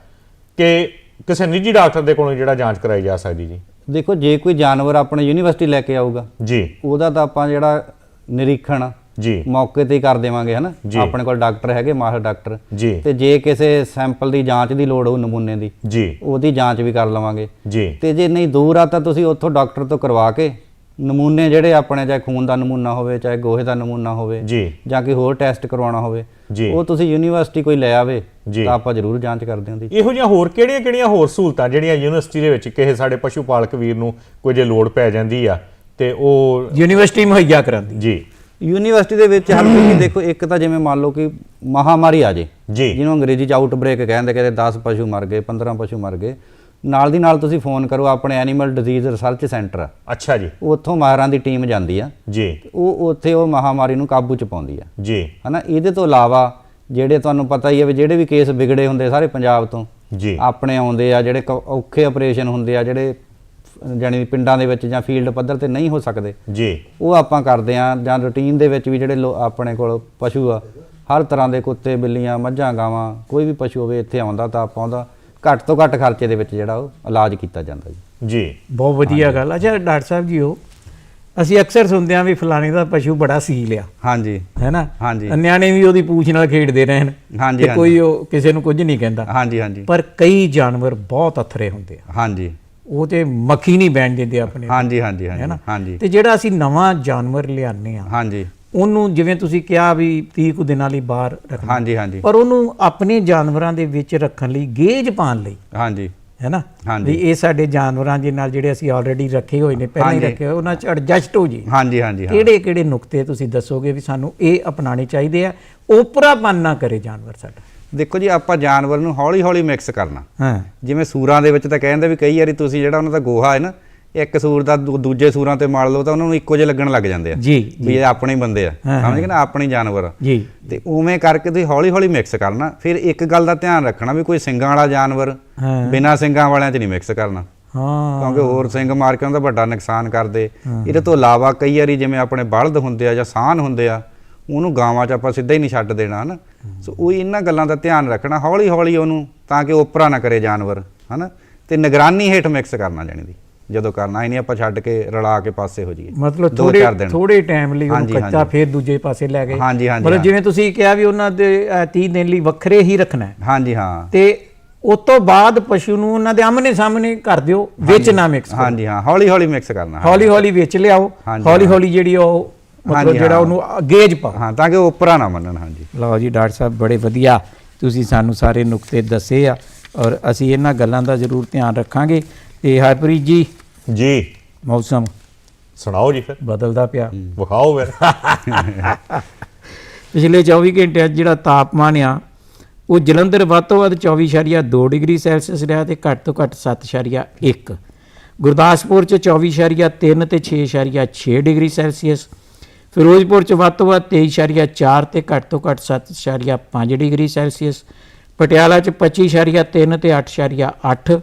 ਕਿ ਕਿਸੇ ਨਿੱਜੀ ਡਾਕਟਰ ਦੇ ਕੋਲੋਂ ਜਿਹੜਾ ਜਾਂਚ ਕਰਾਈ ਜਾ ਸਕਦੀ ਜੀ? ਦੇਖੋ ਜੇ ਕੋਈ ਜਾਨਵਰ ਆਪਣੇ ਯੂਨੀਵਰਸਿਟੀ ਲੈ ਕੇ ਆਊਗਾ ਜੀ। ਉਹਦਾ ਤਾਂ ਆਪਾਂ ਜਿਹੜਾ ਨਿਰੀਖਣ ਜੀ। ਮੌਕੇ ਤੇ ਹੀ ਕਰ ਦੇਵਾਂਗੇ ਹਨਾ। ਆਪਣੇ ਕੋਲ ਡਾਕਟਰ ਹੈਗੇ ਮਾਹਰ ਡਾਕਟਰ। ਜੀ। ਤੇ ਜੇ ਕਿਸੇ ਸੈਂਪਲ ਦੀ ਜਾਂਚ ਦੀ ਲੋੜ ਹੋਊ ਨਮੂਨੇ ਦੀ ਜੀ। ਉਹਦੀ ਜਾਂਚ ਵੀ ਕਰ ਲਵਾਂਗੇ। ਜੀ। ਤੇ ਜੇ ਨਹੀਂ ਦੂਰ ਆ ਤਾਂ ਤੁਸੀਂ ਉੱਥੋਂ ਡਾਕਟਰ ਤੋਂ ਕਰਵਾ ਕੇ ਨਮੂਨੇ ਜਿਹੜੇ ਆਪਣੇ ਚਾਹੇ ਖੂਨ ਦਾ ਨਮੂਨਾ ਹੋਵੇ ਚਾਹੇ ਗੋਹੇ ਦਾ ਨਮੂਨਾ ਹੋਵੇ ਜੀ। ਜਾਂ ਕੋਈ ਹੋਰ ਟੈਸਟ ਕਰਵਾਉਣਾ ਹੋਵੇ ਜੀ। ਉਹ ਤੁਸੀਂ ਯੂਨੀਵਰਸਿਟੀ ਕੋਈ ਲੈ ਆਵੇ ਜੀ। ਤਾਂ ਆਪਾਂ ਜ਼ਰੂਰ ਜਾਂਚ ਕਰਦੇ ਹਾਂ ਉਹਦੀ। ਇਹੋ ਜਿਹੀਆਂ ਹੋਰ ਕਿਹੜੀਆਂ ਕਿਹੜੀਆਂ ਹੋਰ ਸਹੂਲਤਾਂ ਜਿਹੜੀਆਂ ਯੂਨੀਵਰਸਿਟੀ ਦੇ ਵਿੱਚ ਕਿਸੇ ਸਾਡੇ ਪਸ਼ੂ ਪਾਲਕ ਵੀਰ ਨੂੰ ਕੋਈ ਜੇ ਲੋੜ ਪੈ ਜਾਂਦੀ ਆ ਤੇ ਉਹ ਯੂਨੀਵਰਸਿਟੀ ਮੁਹੱਈਆ ਕਰਾਂਦੀ। ਜੀ। ਯੂਨੀਵਰਸਿਟੀ ਦੇ ਵਿੱਚ ਹਰ ਕੋਈ ਦੇਖੋ ਇੱਕ ਤਾਂ ਜਿਵੇਂ ਮੰਨ ਲਓ ਕਿ ਮਹਾਮਾਰੀ ਆ ਜੇ ਜੀ। ਜਿਹਨੂੰ ਅੰਗਰੇਜ਼ੀ ਚ ਆਊਟਬ੍ਰੇਕ ਕਹਿੰਦੇ ਕਹਿੰਦੇ 10 ਪਸ਼ੂ ਮਰ ਗਏ 15 ਪਸ਼ੂ ਮਰ ਗਏ ਨਾਲ ਦੀ ਨਾਲ ਤੁਸੀਂ ਫੋਨ ਕਰੋ ਆਪਣੇ ਐਨੀਮਲ ਡਿਜ਼ੀਜ਼ ਰਿਸਰਚ ਸੈਂਟਰ ਅੱਛਾ ਜੀ। ਉੱਥੋਂ ਮਾਹਰਾਂ ਦੀ ਟੀਮ ਜਾਂਦੀ ਆ। ਜੀ। ਉਹ ਉੱਥੇ ਉਹ ਮਹਾਮਾਰੀ ਨੂੰ ਕਾਬੂ ਚ ਪਾਉਂਦੀ ਆ। ਜੀ। ਹਨਾ ਇਹਦੇ ਤੋਂ ਇਲਾਵਾ ਜਿਹੜੇ ਤੁਹਾਨੂੰ ਪਤਾ ਹੀ ਹੈ ਵੀ ਜਿਹੜੇ ਵੀ ਕੇਸ ਵਿਗੜੇ ਹੁੰਦੇ ਸਾਰੇ ਪੰਜਾਬ ਤੋਂ ਜੀ। ਆਪਣੇ ਆਉਂਦੇ ਆ ਜਿਹੜੇ ਔਖੇ ਆਪਰੇਸ਼ਨ ਹੁੰਦੇ ਆ ਜਿਹੜੇ ਜਾਨੀ ਪਿੰਡਾਂ ਦੇ ਵਿੱਚ ਜਾਂ ਫੀਲਡ ਪੱਧਰ ਤੇ ਨਹੀਂ ਹੋ ਸਕਦੇ। ਜੀ। ਉਹ ਆਪਾਂ ਕਰਦੇ ਆ ਜਾਂ ਰੂਟੀਨ ਦੇ ਵਿੱਚ ਵੀ ਜਿਹੜੇ ਆਪਣੇ ਕੋਲ ਪਸ਼ੂ ਆ ਹਰ ਤਰ੍ਹਾਂ ਦੇ ਕੁੱਤੇ ਬਿੱਲੀਆਂ ਮੱਝਾਂ ਗਾਵਾਂ ਕੋਈ ਵੀ ਪਸ਼ੂ ਹੋਵੇ ਇੱਥੇ ਆਉਂਦਾ ਤਾਂ ਆਪਾਂ ਉਹਦਾ ਘੱਟ ਤੋਂ ਘੱਟ ਖਰਚੇ ਦੇ ਵਿੱਚ ਜਿਹੜਾ ਉਹ ਇਲਾਜ ਕੀਤਾ ਜਾਂਦਾ ਜੀ। ਜੀ। ਬਹੁਤ ਵਧੀਆ ਗੱਲ ਅੱਛਾ ਡਾਕਟਰ ਸਾਹਿਬ ਜੀ ਉਹ ਅਸੀਂ ਅਕਸਰ ਸੁਣਦੇ ਹਾਂ ਵੀ ਫਲਾਣੇ ਦਾ ਪਸ਼ੂ ਬੜਾ ਸੀ ਲਿਆ ਹਾਂਜੀ। ਹੈ ਨਾ ਹਾਂਜੀ। ਨਿਆਣੇ ਵੀ ਉਹਦੀ ਪੂਛ ਨਾਲ ਖੇਡਦੇ ਰਹਿਣ ਹਾਂਜੀ। ਕੋਈ ਉਹ ਕਿਸੇ ਨੂੰ ਕੁਝ ਨਹੀਂ ਕਹਿੰਦਾ। ਹਾਂਜੀ ਹਾਂਜੀ। ਪਰ ਕਈ ਜਾਨਵਰ ਬਹੁਤ ਅਥਰੇ ਹੁੰਦੇ ਆ। ਹਾਂਜੀ। ਉਹ ਤੇ ਮੱਖੀ ਨਹੀਂ ਬੈਣ ਦਿੰਦੇ ਆਪਣੇ ਹਾਂਜੀ ਹਾਂਜੀ ਹਾਂਜੀ। ਨਾ ਹਾਂਜੀ। ਤੇ ਜਿਹੜਾ ਅਸੀਂ ਨਵਾਂ ਜਾਨਵਰ ਲਿਆਨੇ ਆ ਹਾਂਜੀ। ਉਹਨੂੰ ਜਿਵੇਂ ਤੁਸੀਂ ਕਿਹਾ ਵੀ 30 ਕੁ ਦਿਨਾਂ ਲਈ ਬਾਹਰ ਰੱਖਣਾ। ਹਾਂਜੀ ਹਾਂਜੀ। ਪਰ ਉਹਨੂੰ ਆਪਣੇ ਜਾਨਵਰਾਂ ਦੇ ਵਿੱਚ ਰੱਖਣ ਲਈ ਗੇਜ ਪਾਉਣ ਲਈ। ਹਾਂਜੀ। ਹੈ ਨਾ। ਵੀ ਇਹ ਸਾਡੇ ਜਾਨਵਰਾਂ ਦੇ ਨਾਲ ਜਿਹੜੇ ਅਸੀਂ ਆਲਰੇਡੀ ਰੱਖੇ ਹੋਏ ਨੇ ਪਹਿਲਾਂ ਹੀ। ਰੱਖੇ ਹੋਏ ਉਹਨਾਂ 'ਚ ਐਡਜਸਟ ਹੋ ਜੀ। ਹਾਂਜੀ ਹਾਂਜੀ ਕਿਹੜੇ ਕਿਹੜੇ ਨੁਕਤੇ ਤੁਸੀਂ ਦੱਸੋਗੇ ਵੀ ਸਾਨੂੰ ਇਹ ਅਪਣਾਣੇ ਚਾਹੀਦੇ ਆ? ਓਪਰਾਪਨ ਨਾ ਕਰੇ ਜਾਨਵਰ ਸਾਡਾ। ਦੇਖੋ ਜੀ ਆਪਾਂ ਜਾਨਵਰ ਨੂੰ ਹੌਲੀ ਹੌਲੀ ਮਿਕਸ ਕਰਨਾ। ਹਾਂ। ਜਿਵੇਂ ਸੂਰਾਂ ਦੇ ਵਿੱਚ ਤਾਂ ਕਹਿੰਦੇ ਵੀ ਕਈ ਵਾਰੀ ਤੁਸੀਂ ਜਿਹੜਾ ਉਹਨਾਂ ਦਾ ਗੋਹਾ ਹੈ ਨਾ ਇੱਕ ਸੂਰ ਦਾ ਦੂਜੇ ਸੂਰਾਂ ਤੇ ਮਾਰ ਲਓ ਤਾਂ ਉਹਨਾਂ ਨੂੰ ਇੱਕੋ ਜਿਹੇ ਲੱਗਣ ਲੱਗ ਜਾਂਦੇ ਆ। ਜੀ ਵੀ ਇਹ ਆਪਣੇ ਬੰਦੇ ਆ। ਸਮਝ ਗਏ ਨਾ? ਆਪਣੇ ਜਾਨਵਰ ਆ। ਜੀ। ਤੇ ਉਵੇਂ ਕਰਕੇ ਤੁਸੀਂ ਹੌਲੀ ਹੌਲੀ ਮਿਕਸ ਕਰਨਾ। ਫਿਰ ਇੱਕ ਗੱਲ ਦਾ ਧਿਆਨ ਰੱਖਣਾ ਵੀ ਕੋਈ ਸਿੰਗਾਂ ਵਾਲਾ ਜਾਨਵਰ ਬਿਨਾਂ ਸਿੰਗਾਂ ਵਾਲਿਆਂ 'ਚ ਨਹੀਂ ਮਿਕਸ ਕਰਨਾ। ਹਾਂ। ਕਿਉਂਕਿ ਹੋਰ ਸਿੰਘ ਮਾਰ ਕੇ ਉਹਨਾਂ ਦਾ ਵੱਡਾ ਨੁਕਸਾਨ ਕਰਦੇ। ਇਹਦੇ ਤੋਂ ਇਲਾਵਾ ਕਈ ਵਾਰੀ ਜਿਵੇਂ ਆਪਣੇ ਬਲਦ ਹੁੰਦੇ ਆ ਜਾਂ ਸਾਨ ਹੁੰਦੇ ਆ ਉਹਨੂੰ ਗਾਵਾਂ 'ਚ ਆਪਾਂ ਸਿੱਧਾ ਹੀ ਨਹੀਂ ਛੱਡ ਦੇਣਾ ਹਨਾ? ਸੋ ਉਹ ਇਹਨਾਂ ਗੱਲਾਂ ਦਾ ਧਿਆਨ ਰੱਖਣਾ ਹੌਲੀ ਹੌਲੀ ਉਹਨੂੰ ਤਾਂ ਕਿ ਓਪਰਾ ਨਾ ਕਰੇ ਜਾਨਵਰ ਹਨਾ? ਤੇ ਨਿਗਰਾਨੀ ਹੇਠ ਮਿਕਸ ਕਰਨਾ ਜਾਣੀ ਦੀ। ਜਦੋਂ ਕਰਨਾ ਹੀ ਨਹੀਂ ਆਪਾਂ ਛੱਡ ਕੇ ਰਲਾ ਕੇ ਪਾਸੇ ਹੋ ਜਾਈਏ। ਮਤਲਬ ਦੋ ਥੋੜੇ ਚਾਰ ਦਿਨ। ਥੋੜੇ ਟਾਈਮ ਲਈ ਉਹਨੂੰ ਹਾਂਜੀ, ਕੱਚਾ ਹਾਂਜੀ। ਫੇਰ ਦੂਜੇ ਪਾਸੇ ਲੈ ਗਏ। ਹਾਂਜੀ, ਹਾਂਜੀ, ਮਤਲਬ ਹਾਂ। ਜਿਵੇਂ ਤੁਸੀਂ ਕਿਹਾ ਵੀ ਉਹਨਾਂ ਦੇ ਅਹ, 30 ਦਿਨ ਲਈ ਵੱਖਰੇ ਹੀ ਰੱਖਣਾ ਹੈ। ਹਾਂਜੀ ਹਾਂ। ਤੇ ਉਸ ਤੋਂ ਬਾਅਦ ਪਸ਼ੂ ਨੂੰ ਉਹਨਾਂ ਦੇ ਆਮਨੇ ਸਾਹਮਣੇ ਕਰ ਦਿਓ ਵਿੱਚ ਨਾ ਮਿਕਸ ਕਰੋ। ਹਾਂਜੀ ਹਾਂ। ਹੌਲੀ ਹੌਲੀ ਮਿਕਸ ਕਰਨਾ ਹੌਲੀ ਹੌਲੀ ਵਿੱਚ ਲਿਆਓ। ਹਾਂਜੀ, ਹੌਲੀ। ਹੌਲੀ ਜਿਹੜੀ ਉਹ ਮਤਲਬ ਹਾਂਜੀ, ਜਿਹੜਾ ਹਾਂ। ਉਹਨੂੰ ਗੇਜ ਪਾਓ। ਹਾਂ ਤਾਂ ਕਿ ਉਹ ਓਪਰਾ ਨਾ ਮੰਨਣ ਹਾਂਜੀ। ਲਓ ਜੀ ਡਾਕਟਰ ਸਾਹਿਬ ਬੜੇ ਵਧੀਆ। ਤੁਸੀਂ ਸਾਨੂੰ ਸਾਰੇ ਨੁਕਤੇ ਦੱਸੇ ਆ ਔਰ ਅਸੀਂ ਇਹਨਾਂ ਗੱਲਾਂ ਦਾ ਜ਼ਰੂਰ ਧਿਆਨ ਰੱਖਾਂਗੇ। ਤੇ ਹਰਪ੍ਰੀਤ ਜੀ। ਜੀ। ਮੌਸਮ। ਸੁਣਾਓ ਜੀ ਫਿਰ। ਬਦਲਦਾ ਪਿਆ। ਵਿਖਾਓ ਫਿਰ। ਪਿਛਲੇ 24 ਘੰਟਿਆਂ 'ਚ ਜਿਹੜਾ ਤਾਪਮਾਨ ਆ ਉਹ ਜਲੰਧਰ ਵੱਧ ਤੋਂ ਵੱਧ 24.2 ਡਿਗਰੀ ਸੈਲਸੀਅਸ ਰਿਹਾ ਤੇ ਘੱਟ ਤੋਂ ਘੱਟ 7.1 ਗੁਰਦਾਸਪੁਰ 'ਚ 24.3 ਤੇ 6.6 ਡਿਗਰੀ ਸੈਲਸੀਅਸ। ਫਿਰੋਜ਼ਪੁਰ 'ਚ ਵੱਧ ਤੋਂ ਵੱਧ 23.4 ਤੇ ਘੱਟ ਤੋਂ ਘੱਟ 7.5 ਡਿਗਰੀ ਸੈਲਸੀਅਸ। ਪਟਿਆਲਾ 'ਚ 25.3 ਤੇ 8.8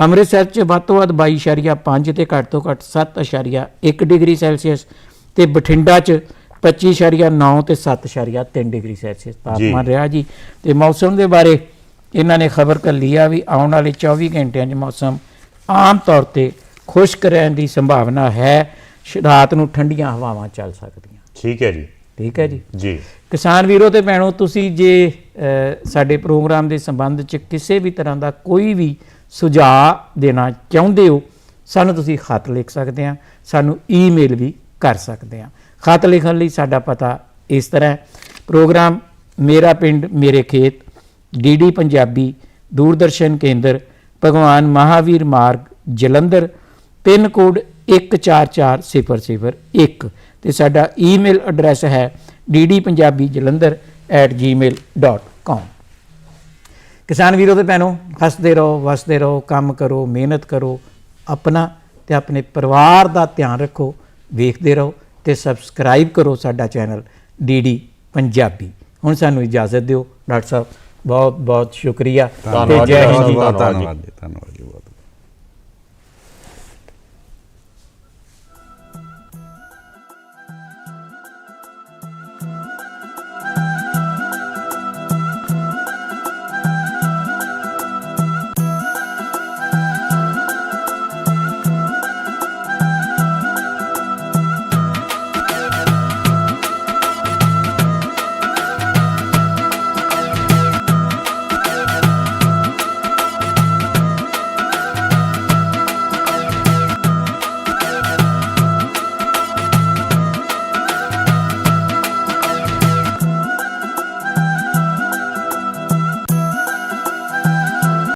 ਅੰਮ੍ਰਿਤਸਰ 'ਚ ਵੱਧ ਤੋਂ ਵੱਧ 22.5 ਤੇ ਘੱਟ ਤੋਂ ਘੱਟ 7.1 ਡਿਗਰੀ ਸੈਲਸੀਅਸ ਤੇ ਬਠਿੰਡਾ 'ਚ 25.9 ਤੇ 7.3 ਡਿਗਰੀ ਸੈਲਸੀਅਸ ਤਾਪਮਾਨ ਰਿਹਾ ਜੀ। ਤੇ ਮੌਸਮ ਦੇ ਬਾਰੇ ਇਹਨਾਂ ਨੇ ਖਬਰ ਕੱਲੀ ਆ ਵੀ ਆਉਣ ਵਾਲੇ 24 ਘੰਟਿਆਂ 'ਚ ਮੌਸਮ ਆਮ ਤੌਰ ਤੇ ਖੁਸ਼ਕ ਰਹਿਣ ਦੀ ਸੰਭਾਵਨਾ ਹੈ। ਰਾਤ ਨੂੰ ਠੰਡੀਆਂ ਹਵਾਵਾਂ ਚੱਲ ਸਕਦੀਆਂ। ਠੀਕ ਹੈ ਜੀ। ਠੀਕ ਹੈ ਜੀ। ਜੀ। ਕਿਸਾਨ ਵੀਰੋ ਤੇ ਭੈਣੋ ਤੁਸੀਂ ਜੇ ਸਾਡੇ ਪ੍ਰੋਗਰਾਮ ਦੇ ਸੰਬੰਧ ਚ ਕਿਸੇ ਵੀ ਤਰ੍ਹਾਂ ਦਾ ਕੋਈ ਵੀ ਸੁਝਾਅ ਦੇਣਾ ਚਾਹੁੰਦੇ ਹੋ, ਸਾਨੂੰ ਤੁਸੀਂ ਖਤ ਲਿਖ ਸਕਦੇ ਆ ਸਾਨੂੰ ਈਮੇਲ ਵੀ ਕਰ ਸਕਦੇ ਆ ਖਤ ਲਿਖਣ ਲਈ ਸਾਡਾ ਪਤਾ ਇਸ ਤਰ੍ਹਾਂ ਹੈ। ਪ੍ਰੋਗਰਾਮ ਮੇਰਾ ਪਿੰਡ, ਮੇਰੇ ਖੇਤ ਡੀਡੀ ਪੰਜਾਬੀ, ਦੂਰਦਰਸ਼ਨ ਕੇਂਦਰ, ਭਗਵਾਨ ਮਹਾਵੀਰ ਮਾਰਗ, ਜਲੰਧਰ, ਪਿੰਨ ਕੋਡ 144001 ਤੇ ਸਾਡਾ ਈਮੇਲ ਐਡਰੈਸ ਹੈ ddpunjabijalandhar@gmail.com ਕਿਸਾਨ ਵੀਰੋ ਤੇ ਭੈਣੋ ਹੱਸਦੇ ਰਹੋ ਵਸਦੇ ਰਹੋ ਕੰਮ ਕਰੋ ਮਿਹਨਤ ਕਰੋ ਆਪਣਾ ਤੇ ਆਪਣੇ ਪਰਿਵਾਰ ਦਾ ਧਿਆਨ ਰੱਖੋ ਵੇਖਦੇ ਰਹੋ ਤੇ ਸਬਸਕ੍ਰਾਈਬ ਕਰੋ ਸਾਡਾ ਚੈਨਲ ਡੀਡੀ ਪੰਜਾਬੀ ਹੁਣ ਸਾਨੂੰ ਇਜਾਜ਼ਤ ਦਿਓ ਡਾਕਟਰ ਸਾਹਿਬ ਬਹੁਤ ਬਹੁਤ ਸ਼ੁਕਰੀਆ ਤੇ ਜੈ ਹਿੰਦ ਧੰਨਵਾਦ। ਧੰਨਵਾਦ